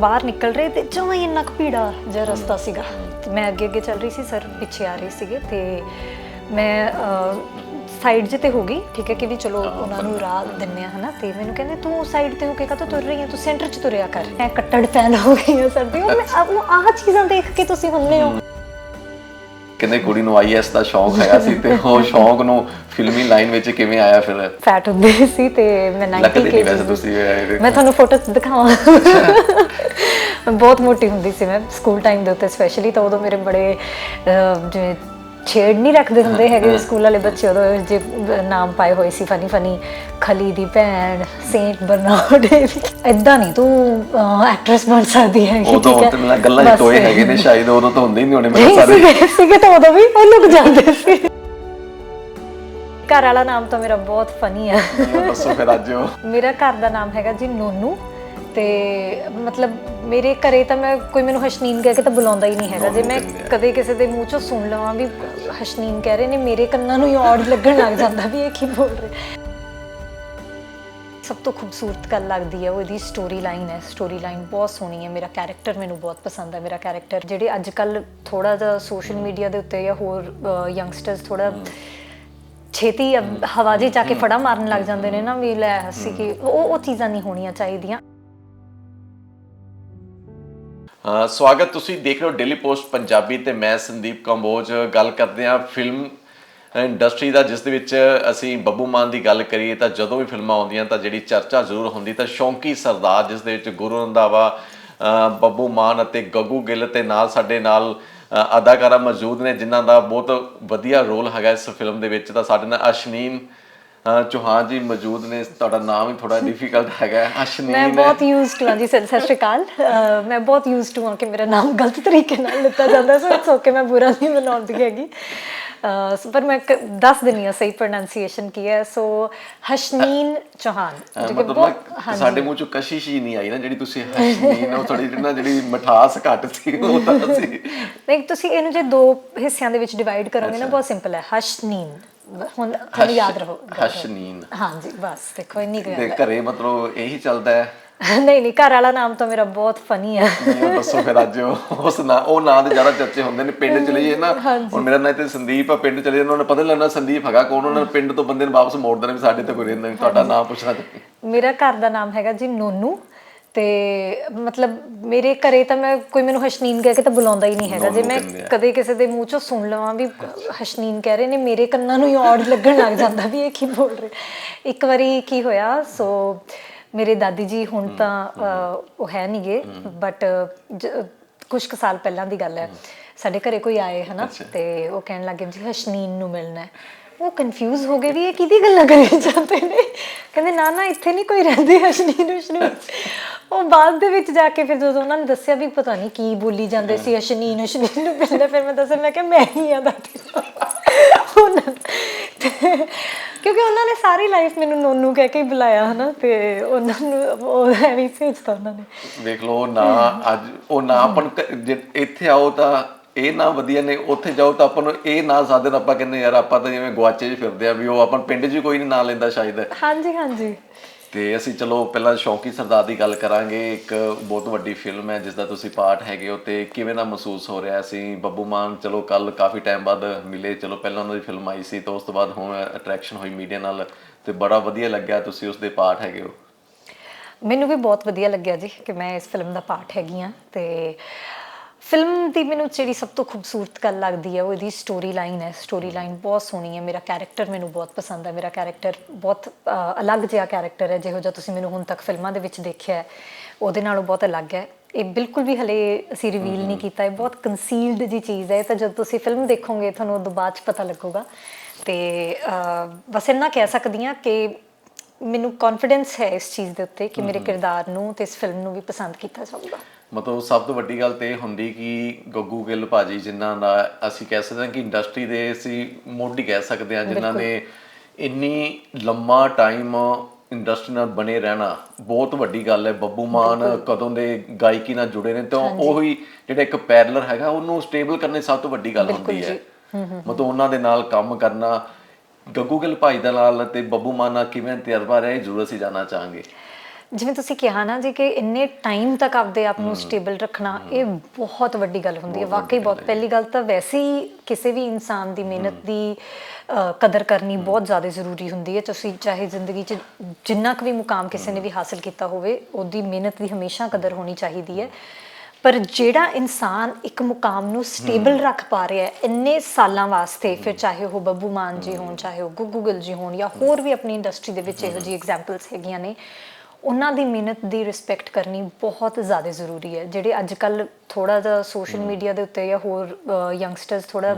ਬਾਹਰ ਨਿਕਲ ਰਹੇ ਤੇ ਜਮਾਂ ਹੀ ਇੰਨਾ ਕੁ ਭੀੜਾ ਜਿਹਾ ਰਸਤਾ ਸੀਗਾ। ਤੇ ਮੈਂ ਅੱਗੇ ਅੱਗੇ ਚੱਲ ਰਹੀ ਸੀ, ਸਰ ਪਿੱਛੇ ਆ ਰਹੇ ਸੀਗੇ ਤੇ ਮੈਂ ਸਾਈਡ 'ਚ ਤੇ ਹੋ ਗਈ, ਠੀਕ ਹੈ ਕਿ ਵੀ ਚਲੋ ਉਹਨਾਂ ਨੂੰ ਰਾਹ ਦਿੰਨੇ ਆ, ਹਨਾ? ਤੇ ਮੈਨੂੰ ਕਹਿੰਦੇ, ਤੂੰ ਸਾਈਡ ਤੇ ਹੋ ਕੇ ਕਾਹਤੋਂ ਤੁਰ ਰਹੀ ਹੈ? ਤੂੰ ਸੈਂਟਰ 'ਚ ਤੁਰਿਆ ਕਰ। ਮੈਂ ਕੱਟੜ ਫੈਨ ਹੋ ਗਈ ਹਾਂ, ਸਰ। ਦੀ ਉਹ ਮੈਂ ਆਹ ਚੀਜ਼ਾਂ ਦੇਖ ਕੇ ਤੁਸੀਂ ਹੁੰਨੇ ਹੋ। ਕਹਿੰਦੇ ਕੁੜੀ ਨੂੰ ਆਈਐਸ ਦਾ ਸ਼ੌਂਕ ਹੈਗਾ ਸੀ ਤੇ ਉਹ ਸ਼ੌਂਕ ਨੂੰ ਫਿਲਮੀ ਲਾਈਨ ਵਿੱਚ ਕਿਵੇਂ ਆਇਆ ਫਿਰ? ਫੈਟ ਹੁੰਦੇ ਸੀ ਤੇ ਮੈਂ 90 ਲੱਗਦੇ ਨਹੀਂ kg ਵੈਸੇ ਤੁਸੀਂ ਮੈਂ ਤੁਹਾਨੂੰ ਫੋਟੋਸ ਦਿਖਾਵਾਂ। ਬਹੁਤ ਮੋਟੀ ਹੁੰਦੀ ਸੀ ਮੈਂ ਸਕੂਲ ਟਾਈਮ ਦੇ ਉੱਤੇ ਸਪੈਸ਼ਲੀ ਤਾਂ ਉਦੋਂ ਮੇਰੇ ਬੜੇ ਜਿਵੇਂ ਛੇੜ ਨਹੀਂ ਰੱਖਦੇ ਹੁੰਦੇ ਹੈਗੇ ਸਕੂਲ ਵਾਲੇ ਬੱਚੇ ਉਦੋਂ ਜੇ ਨਾਮ ਪਾਏ ਹੋਏ ਸੀ ਫਨੀ ਫਨੀ ਖਲੀ ਦੀ ਭੈਣ ਸੇਂਟ ਬਰਨਾਰਡ ਐਦਾਂ ਨਹੀਂ ਤੂੰ ਐਕਟ੍ਰੈਸ ਬਣ ਸਕਦੀ ਹੈ ਉਹ ਤਾਂ ਉਹ ਤੇ ਗੱਲਾਂ ਚ ਟੋਏ ਹੈਗੇ ਨੇ ਸ਼ਾਇਦ ਉਦੋਂ ਤਾਂ ਹੁੰਦੇ ਹੀ ਨਹੀਂ ਹੋਣੇ ਮੇਰੇ ਸਾਰੇ ਸੀਗੇ ਤਾਂ ਉਦੋਂ ਵੀ ਉਹ ਲੋਕ ਜਾਂਦੇ ਸੀ। ਘਰ ਵਾਲਾ ਨਾਮ ਤਾਂ ਮੇਰਾ ਬਹੁਤ ਫਨੀ ਹੈ ਦੱਸੋ ਫਿਰ ਅੱਜ ਮੇਰਾ ਘਰ ਦਾ ਨਾਮ ਹੈਗਾ ਜੀ ਨੋਨੂ। ਤੇ ਮਤਲਬ ਮੇਰੇ ਘਰੇ ਤਾਂ ਮੈਂ ਕੋਈ ਮੈਨੂੰ ਹਸ਼ਨੀਨ ਕਹਿ ਕੇ ਤਾਂ ਬੁਲਾਉਂਦਾ ਹੀ ਨਹੀਂ ਹੈਗਾ। ਜੇ ਮੈਂ ਕਦੇ ਕਿਸੇ ਦੇ ਮੂੰਹ ਚੋਂ ਸੁਣ ਲਵਾਂ ਵੀ ਹਸ਼ਨੀਨ ਕਹਿ ਰਹੇ ਨੇ ਮੇਰੇ ਕੰਨਾਂ ਨੂੰ ਹੀ ਔੜ ਲੱਗਣ ਲੱਗ ਜਾਂਦਾ ਵੀ ਇਹ ਕੀ ਬੋਲ ਰਹੇ। ਸਭ ਤੋਂ ਖੂਬਸੂਰਤ ਗੱਲ ਲੱਗਦੀ ਹੈ ਉਹ ਇਹਦੀ ਸਟੋਰੀ ਲਾਈਨ ਹੈ। ਸਟੋਰੀ ਲਾਈਨ ਬਹੁਤ ਸੋਹਣੀ ਹੈ। ਮੇਰਾ ਕੈਰੈਕਟਰ ਮੈਨੂੰ ਬਹੁਤ ਪਸੰਦ ਹੈ। ਮੇਰਾ ਕੈਰੈਕਟਰ ਜਿਹੜੇ ਅੱਜ ਕੱਲ ਥੋੜਾ ਜਿਹਾ ਸੋਸ਼ਲ ਮੀਡੀਆ ਦੇ ਉੱਤੇ ਜਾਂ ਹੋਰ ਯੰਗਸਟਰਸ ਥੋੜਾ ਛੇਤੀ ਅਬ ਹਵਾ 'ਚ ਜਾ ਕੇ ਫੜਾ ਮਾਰਨ ਲੱਗ ਜਾਂਦੇ ਨੇ ਨਾ ਵੀ ਲੈ ਹੱਸੀ ਕਿ ਉਹ ਉਹ ਚੀਜ਼ਾਂ ਨਹੀਂ ਹੋਣੀਆਂ ਚਾਹੀਦੀਆਂ। ਸਵਾਗਤ ਤੁਸੀਂ ਦੇਖ ਰਹੇ ਹੋ ਡੇਲੀ ਪੋਸਟ ਪੰਜਾਬੀ ਤੇ ਮੈਂ ਸੰਦੀਪ ਕੰਬੋਜ ਗੱਲ ਕਰਦੇ ਹਾਂ ਫਿਲਮ ਇੰਡਸਟਰੀ ਦਾ, ਜਿਸ ਦੇ ਵਿੱਚ ਅਸੀਂ ਬੱਬੂ ਮਾਨ ਦੀ ਗੱਲ ਕਰੀਏ ਤਾਂ ਜਦੋਂ ਵੀ ਫਿਲਮਾਂ ਆਉਂਦੀਆਂ ਤਾਂ ਜਿਹੜੀ ਚਰਚਾ ਜ਼ਰੂਰ ਹੁੰਦੀ ਤਾਂ ਸ਼ੌਂਕੀ ਸਰਦਾਰ, ਜਿਸ ਦੇ ਵਿੱਚ ਗੁਰੂ ਰੰਧਾਵਾ ਬੱਬੂ ਮਾਨ ਅਤੇ ਗੱਗੂ ਗਿੱਲ ਤੇ ਨਾਲ ਸਾਡੇ ਨਾਲ ਅਦਾਕਾਰਾ ਮੌਜੂਦ ਨੇ, ਜਿਨ੍ਹਾਂ ਦਾ ਬਹੁਤ ਵਧੀਆ ਰੋਲ ਹੈਗਾ ਇਸ ਫਿਲਮ ਦੇ ਵਿੱਚ ਤਾਂ ਸਾਡੇ ਨਾਲ ਅਸ਼ਨੀਨ ਚੌਹਾਨ ਜੀ ਮੌਜੂਦ ਨੇ ਤੁਹਾਡਾ ਨਾਮ ਹੀ ਥੋੜਾ ਡਿਫਿਕਲਟ ਹੈਗਾ। ਹੈ। ਮੈਂ ਬਹੁਤ ਯੂਜ਼ਡ ਟੂ ਹਾਂ ਜੀ ਸਤਿ ਸ਼੍ਰੀ ਅਕਾਲ। ਮੈਂ ਬਹੁਤ ਯੂਜ਼ਡ ਟੂ ਹਾਂ ਕਿ ਮੇਰਾ ਨਾਮ ਗਲਤ ਤਰੀਕੇ ਨਾਲ ਲਿੱਤਾ ਜਾਂਦਾ ਸੋ ਇਟਸ ਓਕੇ ਮੈਂ ਬੁਰਾ ਨਹੀਂ ਮਨਾਉਂਦੀ ਹੈਗੀ। ਪਰ ਮੈਂ ਦੱਸ ਦਿੰਨੀ ਆ ਸਹੀ ਪ੍ਰੋਨਾਂਸੀਏਸ਼ਨ ਕੀ ਹੈ ਸੋ ਹਸ਼ਨੀਨ ਚੌਹਾਨ ਮਤਲਬ ਸਾਡੇ ਮੂੰਹ ਚੋਂ ਕਸ਼ਿਸ਼ ਹੀ ਨਹੀਂ ਆਈ ਨਾ ਜਿਹੜੀ ਤੁਸੀਂ ਹਸ਼ਨੀਨ ਉਹ ਥੋੜੀ ਨਾ ਜਿਹੜੀ ਮਠਾਸ ਘੱਟ ਸੀ ਉਹ ਤਾਂ ਸੀ ਨਹੀਂ ਤੁਸੀਂ ਇਹਨੂੰ ਜੇ ਦੋ ਹਿੱਸਿਆਂ ਦੇ ਵਿੱਚ ਡਿਵਾਈਡ ਕਰੋਗੇ ਨਾ ਬਹੁਤ ਸਿੰਪਲ ਹੈ ਹਸ਼ਨੀਨ। ਹੁਣ ਤੁਹਾਨੂੰ ਯਾਦ ਰਹੋ ਹਸ਼ਨੀਨ ਹਾਂਜੀ ਬਸ ਦੇਖੋ ਇੰਨੀ ਗੱਲ ਘਰੇ ਮਤਲਬ ਇਹੀ ਚੱਲਦਾ ਹੈ? ਨਹੀਂ ਨਹੀਂ ਘਰ ਵਾਲਾ ਨਾਮ ਤਾਂ ਮੇਰਾ ਬਹੁਤ ਫਨੀ ਉਹ ਦੱਸੋ ਫਿਰ ਅੱਜ ਉਸ ਨਾਂ ਉਹ ਨਾਂ ਦੇ ਜ਼ਿਆਦਾ ਚਰਚੇ ਹੁੰਦੇ ਨੇ ਪਿੰਡ ਚਲੇ ਜਾਈਏ ਨਾ। ਹੁਣ ਮੇਰਾ ਨਾਂ ਤੇ ਸੰਦੀਪ ਆ ਪਿੰਡ ਚਲੇ ਜਾਏ ਉਹਨਾਂ ਨੂੰ ਪਤਾ ਲੱਗਣਾ ਸੰਦੀਪ ਹੈਗਾ ਕੌਣ ਉਹਨਾਂ ਨੇ ਪਿੰਡ ਤੋਂ ਬੰਦੇ ਨੂੰ ਵਾਪਸ ਮੋੜ ਦੇਣਾ ਵੀ ਸਾਡੇ ਤੇ ਕੋਈ ਰਹਿੰਦਾ ਨਹੀਂ ਤੁਹਾਡਾ ਨਾਮ ਪੁੱਛਣਾ ਤੇ। ਮੇਰਾ ਘਰ ਦਾ ਨਾਮ ਹੈਗਾ ਜੀ ਨੋਨੂ ਤੇ ਮਤਲਬ ਮੇਰੇ ਘਰੇ ਤਾਂ ਮੈਂ ਕੋਈ ਮੈਨੂੰ ਹਸ਼ਨੀਨ ਕਹਿ ਕੇ ਤਾਂ ਬੁਲਾਉਂਦਾ ਹੀ ਨਹੀਂ ਹੈਗਾ। ਜੇ ਮੈਂ ਕਦੇ ਕਿਸੇ ਦੇ ਮੂੰਹ ਚੋਂ ਸੁਣ ਲਵਾਂ ਵੀ ਹਸ਼ਨੀਨ ਕਹਿ ਰਹੇ ਨੇ ਮੇਰੇ ਕੰਨਾਂ ਨੂੰ ਹੀ ਔੜ ਲੱਗਣ ਲੱਗ ਜਾਂਦਾ ਵੀ ਇਹ ਕੀ ਬੋਲ ਰਹੇ। ਇੱਕ ਵਾਰੀ ਕੀ ਹੋਇਆ ਸੋ ਮੇਰੇ ਦਾਦੀ ਜੀ ਹੁਣ ਤਾਂ ਉਹ ਹੈ ਨਹੀਂਗੇ ਬਟ ਕੁਝ ਕੁ ਸਾਲ ਪਹਿਲਾਂ ਦੀ ਗੱਲ ਹੈ। ਸਾਡੇ ਘਰੇ ਕੋਈ ਆਏ ਹਨਾ? ਤੇ ਉਹ ਕਹਿਣ ਲੱਗੇ ਜੀ ਹਸ਼ਨੀਨ ਨੂੰ ਮਿਲਣਾ ਹੈ। ਉਹ ਕਨਫਿਊਜ਼ ਹੋ ਗਏ ਵੀ ਇਹ ਕਿਹਦੀ ਗੱਲਾਂ ਕਰੀ ਜਾਂਦੇ ਨੇ? ਕਹਿੰਦੇ ਨਾ ਨਾ ਇੱਥੇ ਨਹੀਂ ਕੋਈ ਰਹਿੰਦੇ ਹਸ਼ਨੀਨ ਹਸ਼ਨੀਨ। ਉਹ ਬਾਅਦ ਦੇ ਵਿੱਚ ਜਾ ਕੇ ਫਿਰ ਜਦੋਂ ਉਹਨਾਂ ਨੇ ਦੱਸਿਆ ਵੀ ਪਤਾ ਨਹੀਂ ਕੀ ਬੋਲੀ ਜਾਂਦੇ ਸੀ ਹਸ਼ਨੀਨ ਹਸ਼ਨੀਨ ਨੂੰ ਮਿਲਦਾ ਫਿਰ ਮੈਂ ਦੱਸਿਆ ਮੈਂ ਕਿਹਾ ਮੈਂ ਹੀ ਆ ਦਾਦੀ ਉਹਨਾਂ ਕਿਉਂਕਿ ਉਹਨਾਂ ਨੇ ਸਾਰੀ ਲਾਈਫ ਮੈਨੂੰ ਨੋਨੂ ਕਹਿ ਕੇ ਬੁਲਾਇਆ ਹਨਾ ਤੇ ਉਹਨਾਂ ਨੂੰ ਉਹ ਐਵੇਂ ਭੇਜਤਾ ਉਹਨਾਂ ਨੇ। ਵੇਖ ਲਓ ਨਾਂ ਅੱਜ ਉਹ ਨਾਂ ਆਪਾਂ ਨੂੰ ਕ- ਜੇ ਇੱਥੇ ਆਓ ਤਾਂ ਇਹ ਨਾਂ ਵਧੀਆ ਨੇ ਉੱਥੇ ਜਾਓ ਤਾਂ ਆਪਾਂ ਨੂੰ ਇਹ ਨਾਂ ਸਾਧਨ ਆਪਾਂ ਕਹਿੰਦੇ ਯਾਰ ਆਪਾਂ ਤਾਂ ਜਿਵੇਂ ਗਵਾਚੇ 'ਚ ਫਿਰਦੇ ਆ ਵੀ ਉਹ ਆਪਾਂ ਪਿੰਡ 'ਚ ਕੋਈ ਨਹੀਂ ਨਾਂ ਲੈਂਦਾ ਸ਼ਾਇਦ। ਹਾਂਜੀ ਹਾਂਜੀ। ਤੇ ਅਸੀਂ ਚਲੋ ਪਹਿਲਾਂ ਸ਼ੌਂਕੀ ਸਰਦਾਰ ਦੀ ਗੱਲ ਕਰਾਂਗੇ। ਇੱਕ ਬਹੁਤ ਵੱਡੀ ਫਿਲਮ ਹੈ ਜਿਸ ਦਾ ਤੁਸੀਂ ਪਾਰਟ ਹੈਗੇ ਹੋ ਤੇ ਕਿਵੇਂ ਦਾ ਮਹਿਸੂਸ ਹੋ ਰਿਹਾ ਸੀ? ਬੱਬੂ ਮਾਨ ਚਲੋ ਕੱਲ ਕਾਫੀ ਟਾਈਮ ਬਾਅਦ ਮਿਲੇ। ਚਲੋ ਪਹਿਲਾਂ ਉਹਨਾਂ ਦੀ ਫਿਲਮ ਆਈ ਸੀ ਤਾਂ ਉਸ ਤੋਂ ਬਾਅਦ ਹੁਣ ਅਟਰੈਕਸ਼ਨ ਹੋਈ ਮੀਡੀਆ ਨਾਲ ਤੇ ਬੜਾ ਵਧੀਆ ਲੱਗਿਆ ਤੁਸੀਂ ਉਸ ਦੇ ਪਾਰਟ ਹੈਗੇ ਹੋ। ਮੈਨੂੰ ਵੀ ਬਹੁਤ ਵਧੀਆ ਲੱਗਿਆ ਜੀ ਕਿ ਮੈਂ ਇਸ ਫਿਲਮ ਦਾ ਪਾਰਟ ਹੈਗੀ ਆ ਤੇ ਫਿਲਮ ਦੀ ਮੈਨੂੰ ਜਿਹੜੀ ਸਭ ਤੋਂ ਖੂਬਸੂਰਤ ਗੱਲ ਲੱਗਦੀ ਹੈ ਉਹ ਇਹਦੀ ਸਟੋਰੀ ਲਾਈਨ ਹੈ। ਸਟੋਰੀ ਲਾਈਨ ਬਹੁਤ ਸੋਹਣੀ ਹੈ। ਮੇਰਾ ਕੈਰੈਕਟਰ ਮੈਨੂੰ ਬਹੁਤ ਪਸੰਦ ਹੈ। ਮੇਰਾ ਕੈਰੈਕਟਰ ਬਹੁਤ ਅਲੱਗ ਜਿਹਾ ਕੈਰੈਕਟਰ ਹੈ ਜਿਹੋ ਜਿਹਾ ਤੁਸੀਂ ਮੈਨੂੰ ਹੁਣ ਤੱਕ ਫਿਲਮਾਂ ਦੇ ਵਿੱਚ ਦੇਖਿਆ ਹੈ। ਉਹਦੇ ਨਾਲੋਂ ਬਹੁਤ ਅਲੱਗ ਹੈ। ਇਹ ਬਿਲਕੁਲ ਵੀ ਹਲੇ ਅਸੀਂ ਰਿਵੀਲ ਨਹੀਂ ਕੀਤਾ। ਇਹ ਬਹੁਤ ਕਨਸੀਲਡ ਜੀ ਚੀਜ਼ ਹੈ। ਤਾਂ ਜਦ ਤੁਸੀਂ ਫਿਲਮ ਦੇਖੋਗੇ ਤੁਹਾਨੂੰ ਉਦੋਂ ਬਾਅਦ ਚ ਪਤਾ ਲੱਗੂਗਾ। ਤੇ ਬਸ ਇੰਨਾ ਕਹਿ ਸਕਦੀ ਹਾਂ ਕਿ ਮੈਨੂੰ ਕੌਨਫੀਡੈਂਸ ਹੈ ਇਸ ਚੀਜ਼ ਦੇ ਉੱਤੇ ਕਿ ਮੇਰੇ ਕਿਰਦਾਰ ਨੂੰ ਤੇ ਇਸ ਫਿਲਮ ਨੂੰ ਵੀ ਪਸੰਦ ਕੀਤਾ ਜਾਊਗਾ। ਮਤਲਬ ਸਭ ਤੋਂ ਵੱਡੀ ਗੱਲ ਤੇ ਇਹ ਹੁੰਦੀ ਕਿ ਗੱਗੂ ਗਿੱਲ ਭਾਜੀ ਜਿਨ੍ਹਾਂ ਦਾ ਅਸੀਂ ਕਹਿ ਸਕਦੇ ਹਾਂ ਕਿ ਇੰਡਸਟਰੀ ਦੇ ਅਸੀਂ ਮੋਢੀ ਕਹਿ ਸਕਦੇ ਹਾਂ ਜਿਨ੍ਹਾਂ ਨੇ ਇੰਨੀ ਲੰਮਾ ਟਾਈਮ ਇੰਡਸਟਰੀ ਨਾਲ ਬਣੇ ਰਹਿਣਾ ਬਹੁਤ ਵੱਡੀ ਗੱਲ ਹੈ। ਬੱਬੂ ਮਾਨ ਕਦੋਂ ਦੇ ਗਾਇਕੀ ਨਾਲ ਜੁੜੇ ਨੇ ਤਾਂ ਉਹੀ ਜਿਹੜਾ ਇੱਕ ਪੈਰਲਰ ਹੈਗਾ ਉਹਨੂੰ ਸਟੇਬਲ ਕਰਨੇ ਸਭ ਤੋਂ ਵੱਡੀ ਗੱਲ ਹੁੰਦੀ ਹੈ। ਮਤਲਬ ਉਹਨਾਂ ਦੇ ਨਾਲ ਕੰਮ ਕਰਨਾ ਗੱਗੂ ਗਿੱਲ ਭਾਈ ਦੇ ਨਾਲ ਤੇ ਬੱਬੂ ਮਾਨ ਨਾਲ ਕਿਵੇਂ ਤਜਰਬਾ ਰਿਹਾ ਇਹ ਜ਼ਰੂਰ ਅਸੀਂ ਜਾਨਣਾ ਚਾਹਾਂਗੇ। ਜਿਵੇਂ ਤੁਸੀਂ ਕਿਹਾ ਨਾ ਜੀ ਕਿ ਇੰਨੇ ਟਾਈਮ ਤੱਕ ਆਪਦੇ ਆਪ ਨੂੰ ਸਟੇਬਲ ਰੱਖਣਾ ਇਹ ਬਹੁਤ ਵੱਡੀ ਗੱਲ ਹੁੰਦੀ ਹੈ। ਵਾਕਈ ਬਹੁਤ ਪਹਿਲੀ ਗੱਲ ਤਾਂ ਵੈਸੇ ਹੀ ਕਿਸੇ ਵੀ ਇਨਸਾਨ ਦੀ ਮਿਹਨਤ ਦੀ ਕਦਰ ਕਰਨੀ ਬਹੁਤ ਜ਼ਿਆਦਾ ਜ਼ਰੂਰੀ ਹੁੰਦੀ ਹੈ। ਤੁਸੀਂ ਚਾਹੇ ਜ਼ਿੰਦਗੀ 'ਚ ਜਿੰਨਾ ਕੁ ਵੀ ਮੁਕਾਮ ਕਿਸੇ ਨੇ ਵੀ ਹਾਸਲ ਕੀਤਾ ਹੋਵੇ ਉਹਦੀ ਮਿਹਨਤ ਦੀ ਹਮੇਸ਼ਾ ਕਦਰ ਹੋਣੀ ਚਾਹੀਦੀ ਹੈ। ਪਰ ਜਿਹੜਾ ਇਨਸਾਨ ਇੱਕ ਮੁਕਾਮ ਨੂੰ ਸਟੇਬਲ ਰੱਖ ਪਾ ਰਿਹਾ ਹੈ ਇੰਨੇ ਸਾਲਾਂ ਵਾਸਤੇ ਫਿਰ ਚਾਹੇ ਉਹ ਬੱਬੂ ਮਾਨ ਜੀ ਹੋਣ ਚਾਹੇ ਉਹ ਗੁੱਗੂ ਗਿੱਲ ਜੀ ਹੋਣ ਜਾਂ ਹੋਰ ਵੀ ਆਪਣੀ ਇੰਡਸਟਰੀ ਦੇ ਵਿੱਚ ਇਹੋ ਜਿਹੀ ਐਗਜ਼ਾਮਪਲਸ ਹੈਗੀਆਂ ਨੇ ਉਹਨਾਂ ਦੀ ਮਿਹਨਤ ਦੀ ਰਿਸਪੈਕਟ ਕਰਨੀ ਬਹੁਤ ਜ਼ਿਆਦਾ ਜ਼ਰੂਰੀ ਹੈ। ਜਿਹੜੇ ਅੱਜ ਕੱਲ ਥੋੜਾ ਜਿਹਾ ਸੋਸ਼ਲ ਮੀਡੀਆ ਦੇ ਉੱਤੇ ਜਾਂ ਹੋਰ ਯੰਗਸਟਰਸ ਥੋੜਾ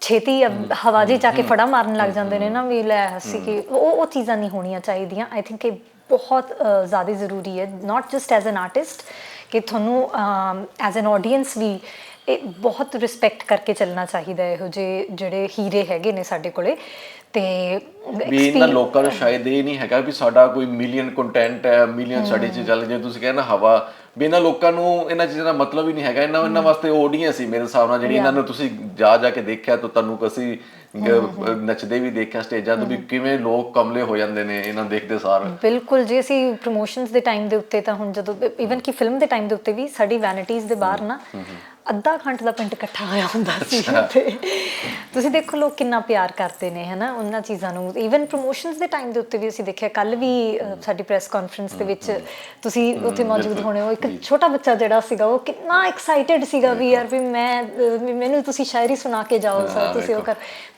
ਛੇਤੀ ਹਵਾ ਜੀ ਜਾ ਕੇ ਫੜਾ ਮਾਰਨ ਲੱਗ ਜਾਂਦੇ ਨੇ ਨਾ ਵੀ ਲੈ ਅਸੀਂ ਕਿ ਉਹ ਉਹ ਚੀਜ਼ਾਂ ਨਹੀਂ ਹੋਣੀਆਂ ਚਾਹੀਦੀਆਂ। ਆਈ ਥਿੰਕ ਇਹ ਬਹੁਤ ਜ਼ਿਆਦਾ ਜ਼ਰੂਰੀ ਹੈ। Not just as an artist ਕਿ ਤੁਹਾਨੂੰ ਐਜ਼ ਐਨ ਆਡੀਅנס ਵੀ ਇਹ ਬਹੁਤ ਰਿਸਪੈਕਟ ਕਰਕੇ ਚੱਲਣਾ ਚਾਹੀਦਾ ਹੈ ਇਹੋ ਜਿਹੇ ਜਿਹੜੇ ਹੀਰੇ ਹੈਗੇ ਨੇ ਸਾਡੇ ਕੋਲੇ। ਤੇ ਵੀ ਇਹਨਾਂ ਲੋਕਾਂ ਨੂੰ ਸ਼ਾਇਦ ਇਹ ਨਹੀਂ ਹੈਗਾ ਵੀ ਸਾਡਾ ਕੋਈ ਮਿਲੀਅਨ ਕੰਟੈਂਟ ਹੈ ਮਿਲੀਅਨ ਸਾਡੀ ਚੀਜ਼ ਚੱਲ ਜੇ ਤੁਸੀਂ ਕਹਿੰਦੇ ਹਵਾ। ਵੀ ਇਹਨਾਂ ਲੋਕਾਂ ਨੂੰ ਇਹਨਾਂ ਚੀਜ਼ਾਂ ਦਾ ਮਤਲਬ ਹੀ ਨਹੀਂ ਹੈਗਾ। ਇਹਨਾਂ ਇਹਨਾਂ ਵਾਸਤੇ ਆਡੀਅנס ਸੀ ਮੇਰੇ ਹਿਸਾਬ ਨਾਲ ਜਿਹੜੀ ਇਹਨਾਂ ਨੂੰ ਤੁਸੀਂ ਜਾ ਜਾ ਕੇ ਦੇਖਿਆ ਤਾਂ ਤੁਹਾਨੂੰ ਕਸੀ ਨੱਚਦੇ ਵੀ ਦੇਖਿਆ ਸਟੇਜਾਂ ਤੋਂ ਵੀ ਕਿਵੇਂ ਲੋਕ ਕਮਲੇ ਹੋ ਜਾਂਦੇ ਨੇ ਇਹਨਾਂ ਦੇਖਦੇ ਸਾਰ। ਬਿਲਕੁਲ ਜੇ ਅਸੀਂ ਪ੍ਰੋਮੋਸ਼ਨਸ ਦੇ ਟਾਈਮ ਦੇ ਉੱਤੇ ਤਾਂ ਹੁਣ ਜਦੋਂ ਇਵਨ ਕਿ ਫਿਲਮ ਦੇ ਟਾਈਮ ਦੇ ਉੱਤੇ ਵੀ ਸਾਡੀ ਵੈਨਿਟੀਜ਼ ਦੇ ਬਾਹਰ ਨਾ ਅੱਧਾ ਘੰਟਾ ਦਾ ਪਿੰਡ ਇਕੱਠਾ ਹੋਇਆ ਹੁੰਦਾ ਸੀ ਤੇ ਤੁਸੀਂ ਦੇਖੋ ਲੋਕ ਕਿੰਨਾ ਪਿਆਰ ਕਰਦੇ ਨੇ ਹਨਾ? ਉਹਨਾਂ ਚੀਜ਼ਾਂ ਨੂੰ ਇਵਨ ਪ੍ਰੋਮੋਸ਼ਨਸ ਦੇ ਟਾਈਮ ਦੇ ਉੱਤੇ ਵੀ ਅਸੀਂ ਦੇਖਿਆ ਕੱਲ ਵੀ ਸਾਡੀ ਪ੍ਰੈਸ ਕਾਨਫਰੰਸ ਦੇ ਵਿੱਚ ਤੁਸੀਂ ਉੱਥੇ ਮੌਜੂਦ ਹੋਣੇ ਹੋ। ਇੱਕ ਛੋਟਾ ਬੱਚਾ ਜਿਹੜਾ ਸੀਗਾ ਉਹ ਕਿੰਨਾ ਐਕਸਾਈਟਿਡ ਸੀਗਾ ਵੀ ਯਾਰ ਵੀ ਮੈਂ ਮੈਨੂੰ ਤੁਸੀਂ ਸ਼ਾਇਰੀ ਸੁਣਾ ਕੇ ਜਾਓ ਸਰ ਤੁਸੀਂ ਉਹ ਕਰ।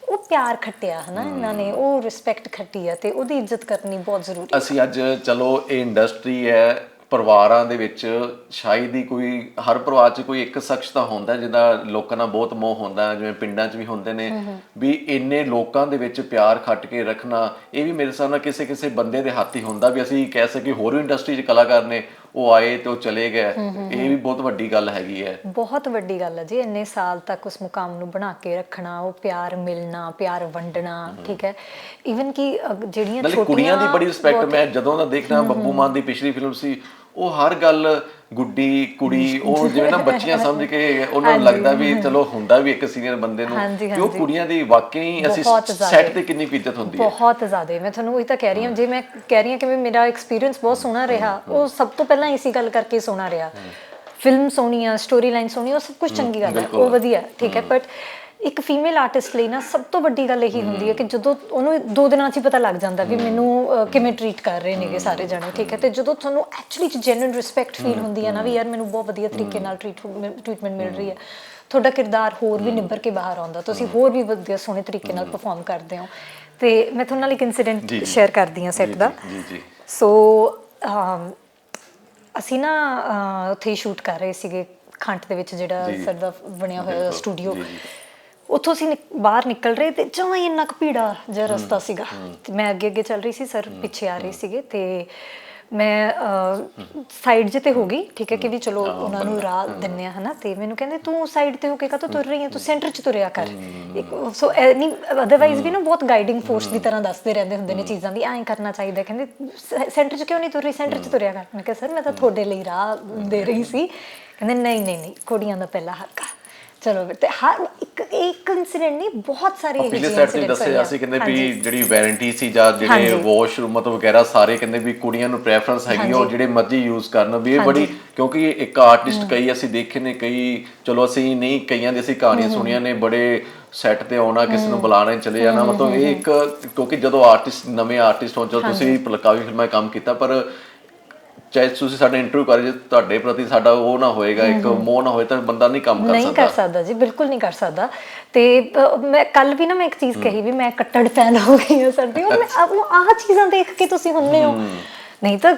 ਉਹ ਪਿਆਰ ਖੱਟਿਆ ਹਨਾ? ਇਹਨਾਂ ਨੇ ਉਹ ਰਿਸਪੈਕਟ ਖੱਟੀ ਆ ਤੇ ਉਹਦੀ ਇੱਜ਼ਤ ਕਰਨੀ ਬਹੁਤ ਜ਼ਰੂਰੀ ਅਸੀਂ ਅੱਜ ਚਲੋ ਇਹ ਇੰਡਸਟਰੀ ਹੈ ਪਰਿਵਾਰਾਂ ਦੇ ਵਿੱਚ ਸ਼ਾਇਦ ਹੀ ਕੋਈ ਹਰ ਪਰਿਵਾਰ 'ਚ ਕੋਈ ਇੱਕ ਸ਼ਖਸ ਤਾਂ ਹੁੰਦਾ ਜਿਹਦਾ ਲੋਕਾਂ ਨਾਲ ਬਹੁਤ ਮੋਹ ਹੁੰਦਾ ਜਿਵੇਂ ਪਿੰਡਾਂ 'ਚ ਵੀ ਹੁੰਦੇ ਨੇ ਵੀ ਇੰਨੇ ਲੋਕਾਂ ਦੇ ਵਿੱਚ ਪਿਆਰ ਖੱਟ ਕੇ ਰੱਖਣਾ ਇਹ ਵੀ ਮੇਰੇ ਹਿਸਾਬ ਨਾਲ ਕਿਸੇ ਕਿਸੇ ਬੰਦੇ ਦੇ ਹੱਥ ਹੀ ਹੁੰਦਾ ਵੀ ਅਸੀਂ ਕਹਿ ਸਕੀਏ ਹੋਰ ਵੀ ਇੰਡਸਟਰੀ 'ਚ ਕਲਾਕਾਰ ਨੇ ਉਹ ਆਏ ਤੇ ਉਹ ਚਲੇ ਗਏ। ਇਹ ਵੀ ਬਹੁਤ ਵੱਡੀ ਗੱਲ ਹੈਗੀ ਹੈ। ਬਹੁਤ ਵੱਡੀ ਗੱਲ ਹੈ ਜੀ ਇੰਨੇ ਸਾਲ ਤੱਕ ਉਸ ਮੁਕਾਮ ਨੂੰ ਬਣਾ ਕੇ ਰੱਖਣਾ ਉਹ ਪਿਆਰ ਮਿਲਣਾ ਪਿਆਰ ਵੰਡਣਾ ਠੀਕ ਹੈ। ਇਵਨ ਕਿ ਜਿਹੜੀਆਂ ਛੋਟੀਆਂ ਕੁੜੀਆਂ ਦੀ ਬੜੀ ਰਿਸਪੈਕਟ ਮੈਂ ਜਦੋਂ ਦਾ ਦੇਖਣਾ ਬੱਬੂ ਮਾਨ ਦੀ ਪਿਛਲੀ ਫਿਲਮ ਸੀ ਉਹ ਹਰ ਗੱਲ ਗੁੱਡੀ ਕੁੜੀ ਉਹ ਜਿਵੇਂ ਨਾ ਬੱਚੀਆਂ ਸਮਝ ਕੇ ਉਹਨਾਂ ਨੂੰ ਲੱਗਦਾ ਵੀ ਚਲੋ ਹੁੰਦਾ ਵੀ ਇੱਕ ਸੀਨੀਅਰ ਬੰਦੇ ਨੂੰ ਕਿ ਉਹ। ਕੁੜੀਆਂ ਦੀ ਵਾਕਈ ਅਸੀਂ। ਸੈੱਟ ਤੇ ਕਿੰਨੀ ਇੱਜ਼ਤ ਹੁੰਦੀ ਹੈ। ਬਹੁਤ ਜ਼ਿਆਦਾ। ਮੈਂ ਤੁਹਾਨੂੰ ਉਹੀ ਤਾਂ ਕਹਿ ਰਹੀ ਹਾਂ ਜੇ ਮੈਂ ਕਹਿ ਰਹੀ ਹਾਂ ਕਿ ਮੇਰਾ ਐਕਸਪੀਰੀਅੰਸ ਬਹੁਤ ਸੋਹਣਾ ਰਿਹਾ ਉਹ ਸਭ ਤੋਂ ਪਹਿਲਾਂ ਇਸੇ ਗੱਲ ਕਰਕੇ ਸੋਹਣਾ ਰਿਹਾ। ਫਿਲਮ ਸੋਹਣੀ ਆ ਸਟੋਰੀ ਲਾਈਨ ਸੋਹਣੀ ਉਹ ਸਭ ਕੁਝ ਚੰਗੀ ਗੱਲ ਹੈ ਉਹ ਵਧੀਆ ਠੀਕ ਹੈ ਬਟ ਇੱਕ ਫੀਮੇਲ ਆਰਟਿਸਟ ਲਈ ਨਾ ਸਭ ਤੋਂ ਵੱਡੀ ਗੱਲ ਇਹੀ ਹੁੰਦੀ ਹੈ ਕਿ ਜਦੋਂ ਉਹਨੂੰ ਦੋ ਦਿਨਾਂ 'ਚ ਹੀ ਪਤਾ ਲੱਗ ਜਾਂਦਾ ਵੀ ਮੈਨੂੰ ਕਿਵੇਂ ਟਰੀਟ ਕਰ ਰਹੇ ਨੇਗੇ ਸਾਰੇ ਜਣੇ ਠੀਕ ਹੈ? ਤੇ ਜਦੋਂ ਤੁਹਾਨੂੰ ਐਕਚੁਅਲੀ ਜੈਨੂਇਨ ਰਿਸਪੈਕਟ ਫੀਲ ਹੁੰਦੀ ਹੈ ਨਾ ਵੀ ਯਾਰ ਮੈਨੂੰ ਬਹੁਤ ਵਧੀਆ ਤਰੀਕੇ ਨਾਲ ਟ੍ਰੀਟਮੈਂਟ ਮਿਲ ਰਹੀ ਹੈ ਤੁਹਾਡਾ ਕਿਰਦਾਰ ਹੋਰ ਵੀ ਨਿੱਭਰ ਕੇ ਬਾਹਰ ਆਉਂਦਾ ਤੁਸੀਂ ਹੋਰ ਵੀ ਵਧੀਆ ਸੋਹਣੇ ਤਰੀਕੇ ਨਾਲ ਪਰਫਾਰਮ ਕਰਦੇ ਹੋ। ਤੇ ਮੈਂ ਤੁਹਾਨੂੰ ਨਾਲ ਇੱਕ ਇਨਸੀਡੈਂਟ ਸ਼ੇਅਰ ਕਰਦੀ ਹਾਂ ਸੈੱਟ ਦਾ। ਜੀ ਜੀ ਸੋ ਅਸੀਂ ਨਾ ਉੱਥੇ ਸ਼ੂਟ ਕਰ ਰਹੇ ਸੀਗੇ ਖੰਟ ਦੇ ਵਿੱਚ ਜਿਹੜਾ ਸਰ ਦਾ ਬਣਿਆ ਹੋਇਆ ਸਟੂਡੀਓ ਉੱਥੋਂ ਅਸੀਂ ਨਿਕ- ਬਾਹਰ ਨਿਕਲ ਰਹੇ ਤੇ ਜਮਾਂ ਹੀ ਇੰਨਾ ਕੁ ਭੀੜਾ ਜਿਹਾ ਰਸਤਾ ਸੀਗਾ। ਤੇ ਮੈਂ ਅੱਗੇ ਅੱਗੇ ਚੱਲ ਰਹੀ ਸੀ ਸਰ ਪਿੱਛੇ ਆ ਰਹੇ ਸੀਗੇ ਤੇ ਮੈਂ ਸਾਈਡ ਜੇ ਤੇ ਹੋ ਗਈ ਠੀਕ ਹੈ ਕਿ ਵੀ ਚਲੋ ਉਹਨਾਂ ਨੂੰ ਰਾਹ ਦਿੰਨੇ ਆ ਹਨਾ ਤੇ ਮੈਨੂੰ ਕਹਿੰਦੇ ਤੂੰ ਸਾਈਡ ਤੇ ਹੋ ਕੇ ਕਾਹਤੋਂ ਤੁਰ ਰਹੀ ਹੈ? ਤੂੰ ਸੈਂਟਰ 'ਚ ਤੁਰਿਆ ਕਰ। ਇੱਕ ਸੋ ਨਹੀਂ ਅਦਰਵਾਈਜ਼ ਵੀ ਨਾ ਬਹੁਤ ਗਾਈਡਿੰਗ ਫੋਰਸ ਦੀ ਤਰ੍ਹਾਂ ਦੱਸਦੇ ਰਹਿੰਦੇ ਹੁੰਦੇ ਨੇ ਚੀਜ਼ਾਂ ਵੀ ਐਂ ਕਰਨਾ ਚਾਹੀਦਾ ਕਹਿੰਦੇ ਸੈਂਟਰ 'ਚ ਕਿਉਂ ਨਹੀਂ ਤੁਰ ਰਹੀ? ਸੈਂਟਰ 'ਚ ਤੁਰਿਆ ਕਰ। ਮੈਂ ਕਿਹਾ ਸਰ ਮੈਂ ਤਾਂ ਤੁਹਾਡੇ ਲਈ ਰਾਹ ਦੇ ਰਹੀ ਸੀ। ਕਹਿੰਦੇ ਨਹੀਂ ਨਹੀਂ ਨਹੀਂ ਕੁੜੀਆਂ ਦਾ ਪਹਿਲਾ ਹੱਕ ਆ। ਚਲੋ ਤੇ ਹਰ ਇੱਕ ਇੱਕ ਇਨਸੀਡੈਂਟ ਨਹੀਂ ਬਹੁਤ ਸਾਰੇ ਇਹੋ ਪਿਛਲੇ ਸੈਟ ਤੇ ਦੱਸਿਆ। ਸੀ ਕਹਿੰਦੇ ਵੀ। ਜਿਹੜੀ ਵਾਰੰਟੀ ਸੀ ਜਾਂ ਜਿਹੜੇ। ਵਾਸ਼ਰੂਮ ਮਤਲਬ ਵਗੈਰਾ ਸਾਰੇ ਕਹਿੰਦੇ ਵੀ ਕੁੜੀਆਂ ਨੂੰ ਪ੍ਰੈਫਰੈਂਸ ਹੈਗੀ ਉਹ ਜਿਹੜੇ ਮਰਜ਼ੀ ਯੂਜ਼ ਕਰਨ ਵੀ ਇਹ ਬੜੀ ਕਿਉਂਕਿ ਇੱਕ ਆਰਟਿਸਟ ਕਈ ਅਸੀਂ ਦੇਖੇ ਨੇ ਕਈ ਚਲੋ ਅਸੀਂ ਨਹੀਂ ਕਈਆਂ ਦੀ ਅਸੀਂ ਕਹਾਣੀਆਂ ਸੁਣੀਆਂ ਨੇ ਬੜੇ ਸੈੱਟ ਤੇ ਆਉਣਾ ਕਿਸੇ ਨੂੰ ਬੁਲਾਣਾ ਹੀ ਚਲੇ ਜਾਣਾ ਮਤਲਬ ਇਹ ਇੱਕ ਕਿਉਂਕਿ ਜਦੋਂ ਆਰਟਿਸਟ ਨਵੇਂ ਆਰਟਿਸਟ ਹੋਣ ਜਦੋਂ ਤੁਸੀਂ ਕਾਫੀ ਫਿਲਮਾਂ ਕੰਮ ਕੀਤਾ ਪਰ ਚਾਹੇ ਤੁਸੀਂ ਸਾਡਾ ਇੰਟਰਵਿਊ ਕਰੇ ਜੇ ਤੁਹਾਡੇ ਪ੍ਰਤੀ ਸਾਡਾ ਉਹ ਨਾ ਹੋਏਗਾ ਇੱਕ ਮੋਹ ਨਾ ਹੋਏ ਤਾਂ ਬੰਦਾ ਨਹੀਂ ਕੰਮ ਕਰ ਨਹੀਂ ਕਰ ਸਕਦਾ ਸਕਦਾ ਜੀ ਬਿਲਕੁਲ ਨਹੀਂ ਕਰ ਸਕਦਾ। ਤੇ ਮੈਂ ਕੱਲ ਵੀ ਨਾ ਮੈਂ ਇੱਕ ਚੀਜ਼ ਕਹੀ ਵੀ ਮੈਂ ਕੱਟੜ ਫੈਨ ਹੋ ਗਈ ਹਾਂ ਸਰਦੀ ਉਹ ਮੈਂ ਆਹ- ਚੀਜ਼ਾਂ ਦੇਖ ਕੇ ਤੁਸੀਂ ਹੁੰਨੇ ਹੋ। ਨਹੀਂ ਤਾਂ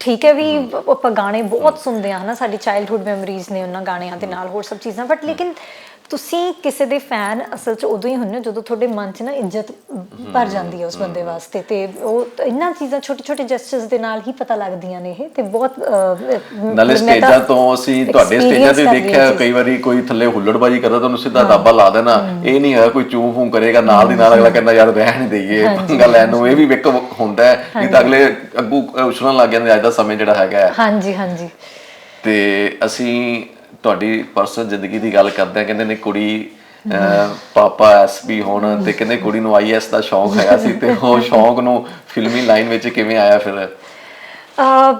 ਠੀਕ ਹੈ ਵੀ ਆਪਾਂ ਗਾਣੇ ਬਹੁਤ ਸੁਣਦੇ ਆ ਹਨਾ ਸਾਡੀ ਚਾਈਲਡਹੁੱਡ ਮੈਮਰੀਜ਼ ਨੇ ਉਹਨਾਂ ਗਾਣਿਆਂ ਦੇ ਨਾਲ ਹੋਰ ਸਭ ਚੀਜ਼ਾਂ ਬਟ ਲੇਕਿਨ ਤੁਸੀਂ ਕਿਸੇ ਦੇ ਫੈਨ ਅਸਲ 'ਚ ਉਦੋਂ ਹੀ ਹੁੰਨੇ ਜਦੋਂ ਤੁਹਾਡੇ ਮਨ 'ਚ ਨਾ ਇੱਜ਼ਤ ਭਰ ਜਾਂਦੀ ਹੈ ਉਸ ਬੰਦੇ ਵਾਸਤੇ ਤੇ ਉਹ ਇਹਨਾਂ ਚੀਜ਼ਾਂ ਛੋਟੇ ਛੋਟੇ ਜੈਸਚਰਸ ਦੇ ਨਾਲ ਹੀ ਪਤਾ ਲੱਗਦੀਆਂ ਨੇ ਇਹ ਤੇ ਬਹੁਤ ਨਾਲੇ ਤਾਂ ਸਟੇਜਾਂ ਤੋਂ ਅਸੀਂ ਤੁਹਾਡੇ ਸਟੇਜਾਂ ਤੇ ਦੇਖਿਆ ਕਈ ਵਾਰੀ ਕੋਈ ਥੱਲੇ ਹੁੱਲੜਬਾਜੀ ਕਰਦਾ ਤੁਹਾਨੂੰ ਸਿੱਧਾ ਦਾਬਾ ਲਾ ਦੇਣਾ। ਇਹ ਨਹੀਂ ਹੈ ਕੋਈ ਚੂੰ ਫੂੰ ਕਰੇਗਾ ਨਾਲ ਦੀ ਨਾਲ ਅਗਲਾ ਕਹਿੰਦਾ ਯਾਰ ਰਹਿਣ ਦੇਈਏ ਪੰਗਾ ਲੈਣ ਨੂੰ ਇਹ ਵੀ ਇੱਕ ਹੁੰਦਾ ਹੈ। ਨਹੀਂ ਤਾਂ ਅਗਲੇ ਅੱਗੂ ਉਛਲਣ ਲੱਗ ਜਾਂਦੇ ਅੱਜ ਦਾ ਸਮੇਂ ਜਿਹੜਾ ਹੈਗਾ। ਹਾਂਜੀ ਹਾਂਜੀ ਤੇ ਅਸੀਂ ਤੁਹਾਡੀ ਪਰਸਨਲ ਜ਼ਿੰਦਗੀ ਦੀ ਗੱਲ ਕਰਦੇ ਹਾਂ ਕਹਿੰਦੇ ਨੇ ਕੁੜੀ ਪਾਪਾ ਐਸਪੀ ਹੋਣ ਤੇ ਕਹਿੰਦੇ ਕੁੜੀ ਨੂੰ ਆਈਐਸ ਦਾ ਸ਼ੌਂਕ ਹੈਗਾ ਸੀ ਤੇ ਉਹ ਸ਼ੌਂਕ ਨੂੰ ਫਿਲਮੀ ਲਾਈਨ ਵਿੱਚ ਕਿਵੇਂ ਆਇਆ ਫਿਰ?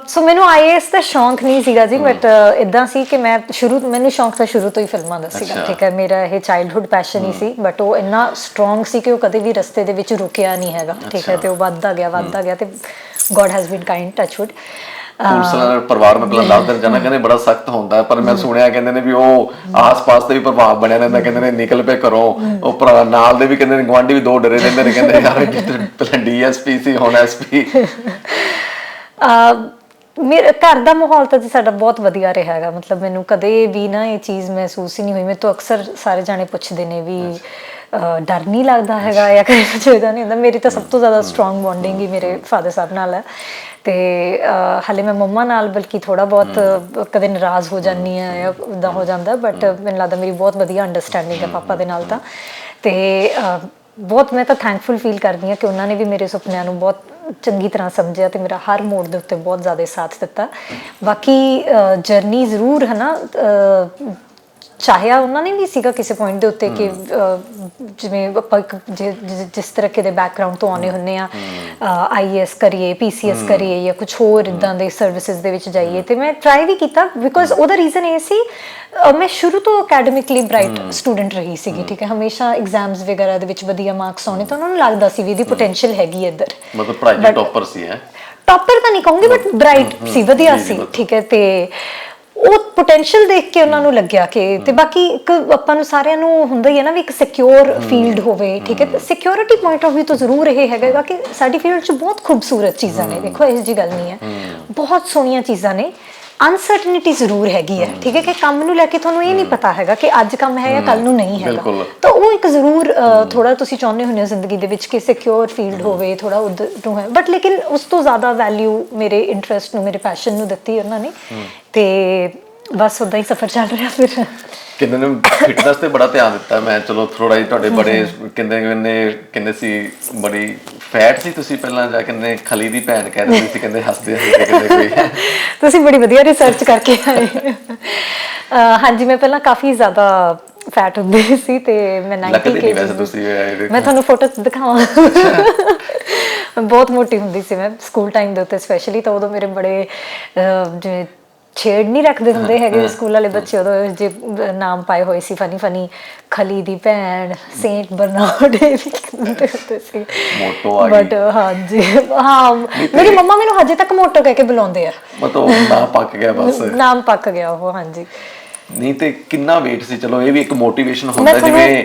ਸੋ ਮੈਨੂੰ ਆਈਏਐਸ ਦਾ ਸ਼ੌਂਕ ਨਹੀਂ ਸੀਗਾ ਜੀ ਬਟ ਇਦਾਂ ਸੀ ਕਿ ਮੈਂ ਸ਼ੁਰੂ ਮੈਨੂੰ ਸ਼ੌਂਕ ਤਾਂ ਸ਼ੁਰੂ ਤੋਂ ਹੀ ਫਿਲਮਾਂ ਦਾ ਸੀਗਾ। ਠੀਕ ਹੈ ਮੇਰਾ ਇਹ ਚਾਈਲਡਹੂਡ ਪੈਸ਼ਨ ਹੀ ਸੀ ਬਟ ਉਹ ਇੰਨਾ ਸਟਰੋਂਗ ਸੀ ਕਿ ਉਹ ਕਦੇ ਵੀ ਰਸਤੇ ਦੇ ਵਿੱਚ ਰੁਕਿਆ ਨਹੀਂ ਹੈਗਾ ਠੀਕ ਹੈ ਤੇ ਉਹ ਵੱਧਦਾ ਗਿਆ ਵੱਧਦਾ ਗਿਆ ਤੇ god has been kind touchwood police ਵਾਲਾ ਪਰਿਵਾਰ ਨੂੰ ਪਹਿਲਾਂ ਦੱਸਦੇ ਜਾਣਾ ਕਹਿੰਦੇ ਬੜਾ ਸਖਤ ਹੁੰਦਾ ਪਰ ਮੈਂ ਸੁਣਿਆ ਕਹਿੰਦੇ ਨੇ ਵੀ ਉਹ ਆਸ-ਪਾਸ ਤੇ ਵੀ ਪ੍ਰਭਾਵ ਬਣਿਆ ਰਹਿੰਦਾ ਕਹਿੰਦੇ ਨੇ ਨਿਕਲ ਪਏ ਘਰੋਂ। ਉਹ ਨਾਲ ਦੇ ਵੀ ਕਹਿੰਦੇ ਨੇ ਗਵਾਂਢੀ ਵੀ ਦੋ ਡਰੇ ਰਹਿੰਦੇ ਨੇ ਕਹਿੰਦੇ ਯਾਰ ਪਹਿਲਾਂ ਡੀਐਸਪੀ ਸੀ ਹੁਣ ਐਸਪੀ ਅਹ ਮੇਰੇ ਘਰ ਦਾ ਮਾਹੌਲ ਤਾਂ ਜੀ ਸਾਡਾ ਬਹੁਤ ਵਧੀਆ ਰਿਹਾ ਹੈਗਾ। ਮਤਲਬ ਮੈਨੂੰ ਕਦੇ ਵੀ ਨਾ ਇਹ ਚੀਜ਼ ਮਹਿਸੂਸ ਹੀ ਨਹੀਂ ਹੋਈ। ਮੇਰੇ ਤੋਂ ਅਕਸਰ ਸਾਰੇ ਜਾਣੇ ਪੁੱਛਦੇ ਨੇ ਵੀ ਡਰ ਨਹੀਂ ਲੱਗਦਾ ਹੈਗਾ ਜਾਂ ਕਦੇ ਕੁਝ ਇਹਦਾ ਨਹੀਂ ਹੁੰਦਾ। ਮੇਰੀ ਤਾਂ ਸਭ ਤੋਂ ਜ਼ਿਆਦਾ ਸਟਰੋਂਗ ਬੌਂਡਿੰਗ ਹੀ ਮੇਰੇ ਫਾਦਰ ਸਾਹਿਬ ਨਾਲ ਹੈ। ਤੇ ਹਾਲੇ ਮੈਂ ਮੰਮਾ ਨਾਲ ਬਲਕਿ ਥੋੜਾ ਬਹੁਤ ਕਦੇ ਨਾਰਾਜ਼ ਹੋ ਜਾਂਦੀ ਆ ਜਾਂ ਉਦਾਂ ਹੋ ਜਾਂਦਾ ਬਟ ਮੈਨੂੰ ਲੱਗਦਾ ਮੇਰੀ ਬਹੁਤ ਵਧੀਆ ਅੰਡਰਸਟੈਂਡਿੰਗ ਹੈ ਪਾਪਾ ਦੇ ਨਾਲ ਤਾਂ। ਤੇ ਬਹੁਤ ਮੈਂ ਤਾਂ ਥੈਂਕਫੁਲ ਫੀਲ ਕਰਦੀ ਹਾਂ ਕਿ ਉਹਨਾਂ ਨੇ ਵੀ ਮੇਰੇ ਸੁਪਨਿਆਂ ਨੂੰ ਬਹੁਤ ਚੰਗੀ ਤਰ੍ਹਾਂ ਸਮਝਿਆ ਤੇ ਮੇਰਾ ਹਰ ਮੋੜ ਦੇ ਉੱਤੇ ਬਹੁਤ ਜ਼ਿਆਦਾ ਸਾਥ ਦਿੱਤਾ। ਬਾਕੀ ਜਰਨੀ ਜ਼ਰੂਰ ਹੈ ਨਾ ਚਾਹਿਆ ਉਹਨਾਂ ਨੇ ਵੀ ਸੀਗਾ ਕਿਸੇ ਪੁਆਇੰਟ ਦੇ ਉੱਤੇ ਕਿ ਜਿਵੇਂ ਆਪਾਂ ਇੱਕ ਜਿ- ਜਿ- ਜਿਸ ਤਰ੍ਹਾਂ ਦੇ ਬੈਕਗ੍ਰਾਉਂਡ ਤੋਂ ਆਨੇ ਹੁੰਨੇ ਆ ਆਈਐਸ ਕਰੀਏ ਪੀਸੀਐਸ ਕਰੀਏ ਜਾਂ ਕੁਝ ਹੋਰ ਇਦਾਂ ਦੇ ਸਰਵਿਸਿਜ਼ ਦੇ ਵਿੱਚ ਜਾਈਏ ਤੇ ਮੈਂ ਟਰਾਈ ਵੀ ਕੀਤਾ ਬਿਕੋਜ਼ ਉਹਦਾ ਰੀਜ਼ਨ ਇਹ ਸੀ ਮੈਂ ਸ਼ੁਰੂ ਤੋਂ ਅਕੈਡਮਿਕਲੀ ਬ੍ਰਾਈਟ ਸਟੂਡੈਂਟ ਰਹੀ ਸੀਗੀ ਠੀਕ ਹੈ ਹਮੇਸ਼ਾ ਐਗਜ਼ਾਮਸ ਵਗੈਰਾ ਦੇ ਵਿੱਚ ਵਧੀਆ ਮਾਰਕਸ ਆਉਣੇ ਤਾਂ ਉਹਨਾਂ ਨੂੰ ਲੱਗਦਾ ਸੀ ਵੀ ਇਹਦੀ ਪੋਟੈਂਸ਼ੀਅਲ ਹੈਗੀ ਹੈ ਇੱਧਰ। ਮਤਲਬ ਪੜ੍ਹਾਈ ਦੇ ਟੌਪਰ ਸੀ ਹੈ? ਟੌਪਰ ਤਾਂ ਨਹੀਂ ਕਹੂੰਗੀ ਬਟ ਬ੍ਰਾਈਟ ਸੀ ਵਧੀਆ ਸੀ ਠੀਕ ਹੈ ਤੇ ਉਹ ਪੋਟੈਂਸ਼ੀਅਲ ਦੇਖ ਕੇ ਉਹਨਾਂ ਨੂੰ ਲੱਗਿਆ ਕਿ ਤੇ ਬਾਕੀ ਇੱਕ ਆਪਾਂ ਨੂੰ ਸਾਰਿਆਂ ਨੂੰ ਹੁੰਦਾ ਹੀ ਹੈ ਨਾ ਵੀ ਇੱਕ ਸਿਕਿਉਰ ਫੀਲਡ ਹੋਵੇ ਠੀਕ ਹੈ? ਸਿਕਿਉਰਿਟੀ ਪੁਆਇੰਟ ਆਫ View ਤੋਂ ਜ਼ਰੂਰ ਇਹ ਹੈਗਾ ਕਿ ਸਾਡੀ ਫੀਲਡ 'ਚ ਬਹੁਤ ਖੂਬਸੂਰਤ ਚੀਜ਼ਾਂ ਨੇ। ਦੇਖੋ ਇਹ ਜੀ ਗੱਲ ਨਹੀਂ ਹੈ। ਬਹੁਤ ਸੋਹਣੀਆਂ ਚੀਜ਼ਾਂ ਨੇ। ਅਨਸਰਟਨਿਟੀ ਜ਼ਰੂਰ ਹੈਗੀ ਹੈ ਠੀਕ ਹੈ ਕਿ ਕੰਮ ਨੂੰ ਲੈ ਕੇ ਤੁਹਾਨੂੰ ਇਹ ਨਹੀਂ ਪਤਾ ਹੈਗਾ ਕਿ ਅੱਜ ਕੰਮ ਹੈ ਜਾਂ ਕੱਲ ਨੂੰ ਨਹੀਂ ਹੈਗਾ। ਤਾਂ ਉਹ ਇੱਕ ਜ਼ਰੂਰ ਥੋੜਾ ਤੁਸੀਂ ਚਾਹੁੰਦੇ ਹੁੰਦੇ ਹੋ ਜ਼ਿੰਦਗੀ ਦੇ ਵਿੱਚ ਕਿ ਸਿਕਿਉਰ ਫੀਲਡ ਹੋਵੇ ਥੋੜਾ ਉਧਰ ਨੂੰ ਹੈ। ਬਟ ਲੇਕਿਨ ਉਸ ਤੋਂ ਜ਼ਿਆਦਾ ਵੈਲਿਊ ਮੇਰੇ ਇੰਟਰਸਟ ਨੂੰ ਮੇਰੇ ਪੈਸ਼ਨ ਨੂੰ ਦਿੱਤੀ ਉਹਨਾਂ ਨੇ। ਤੇ ਬਸ ਉਦਾਂ ਹੀ ਸਫ਼ਰ ਚੱਲ ਰਿਹਾ ਫਿਰ। ਕਿੰਨੇ ਨੇ ਫਿਟਨੈਸ ਤੇ ਬੜਾ ਧਿਆਨ ਦਿੱਤਾ ਮੈਂ ਚਲੋ ਥੋੜਾ ਜਿਹਾ ਤੁਹਾਡੇ ਬੜੇ ਕਿੰਨੇ ਕਿੰਨੇ ਕਿੰਨੇ ਸੀ ਬੜੀ ਫੈਟ ਸੀ ਤੁਸੀਂ ਪਹਿਲਾਂ ਜਾ ਕਿੰਨੇ ਖਲੀ ਦੀ ਭੈਣ ਕਹਿ ਰਹੇ ਸੀ ਕਹਿੰਦੇ ਹੱਸਦੇ ਹੱਸਦੇ ਕਹਿੰਦੇ ਕੋਈ। ਤੁਸੀਂ ਬੜੀ ਵਧੀਆ ਰਿਸਰਚ ਕਰਕੇ ਆਏ। ਹਾਂਜੀ ਮੈਂ ਪਹਿਲਾਂ ਕਾਫੀ ਜ਼ਿਆਦਾ ਫੈਟ ਹੁੰਦੀ ਸੀ ਤੇ ਮੈਂ 90 ਲੱਗਦੇ ਨਹੀਂ kg ਵੈਸੇ ਤੁਸੀਂ ਮੈਂ ਤੁਹਾਨੂੰ ਫੋਟੋ ਦਿਖਾਵਾਂ। ਬਹੁਤ ਮੋਟੀ ਹੁੰਦੀ ਸੀ ਮੈਂ ਸਕੂਲ ਟਾਈਮ ਦੇ ਉੱਤੇ ਸਪੈਸ਼ਲੀ ਤਾਂ ਉਦੋਂ ਮੇਰੇ ਬੜੇ ਜਿਵੇਂ ਛੇੜ ਨਹੀਂ ਰੱਖਦੇ ਹੁੰਦੇ ਹੈਗੇ ਸਕੂਲ ਵਾਲੇ ਬੱਚੇ ਉਦੋਂ ਜੇ ਨਾਮ ਪਾਏ ਹੋਏ ਸੀ ਫਨੀ ਫਨੀ ਖਲੀ ਦੀ ਭੈਣ ਸੇਂਟ ਬਰਨਾਰਡ ਵੀ ਕਹਿੰਦੇ ਹੁੰਦੇ ਸੀ। ਮੋਟੋ ਆ। ਬਟ ਹਾਂਜੀ ਹਾਂ ਮੇਰੀ ਮੰਮਾ ਮੈਨੂੰ ਹਜੇ ਤੱਕ ਮੋਟੋ ਕਹਿ ਕੇ ਬੁਲਾਉਂਦੇ ਆ। ਮਤਲਬ ਨਾ ਪੱਕ ਗਿਆ ਬਸ। ਨਾਮ ਪੱਕ ਗਿਆ ਉਹ ਹਾਂਜੀ। ਨਹੀਂ ਤੇ ਕਿੰਨਾ weight ਸੀ? ਚਲੋ ਇਹ ਵੀ ਇੱਕ ਮੋਟੀਵੇਸ਼ਨ ਹੁੰਦਾ ਜਿਵੇਂ।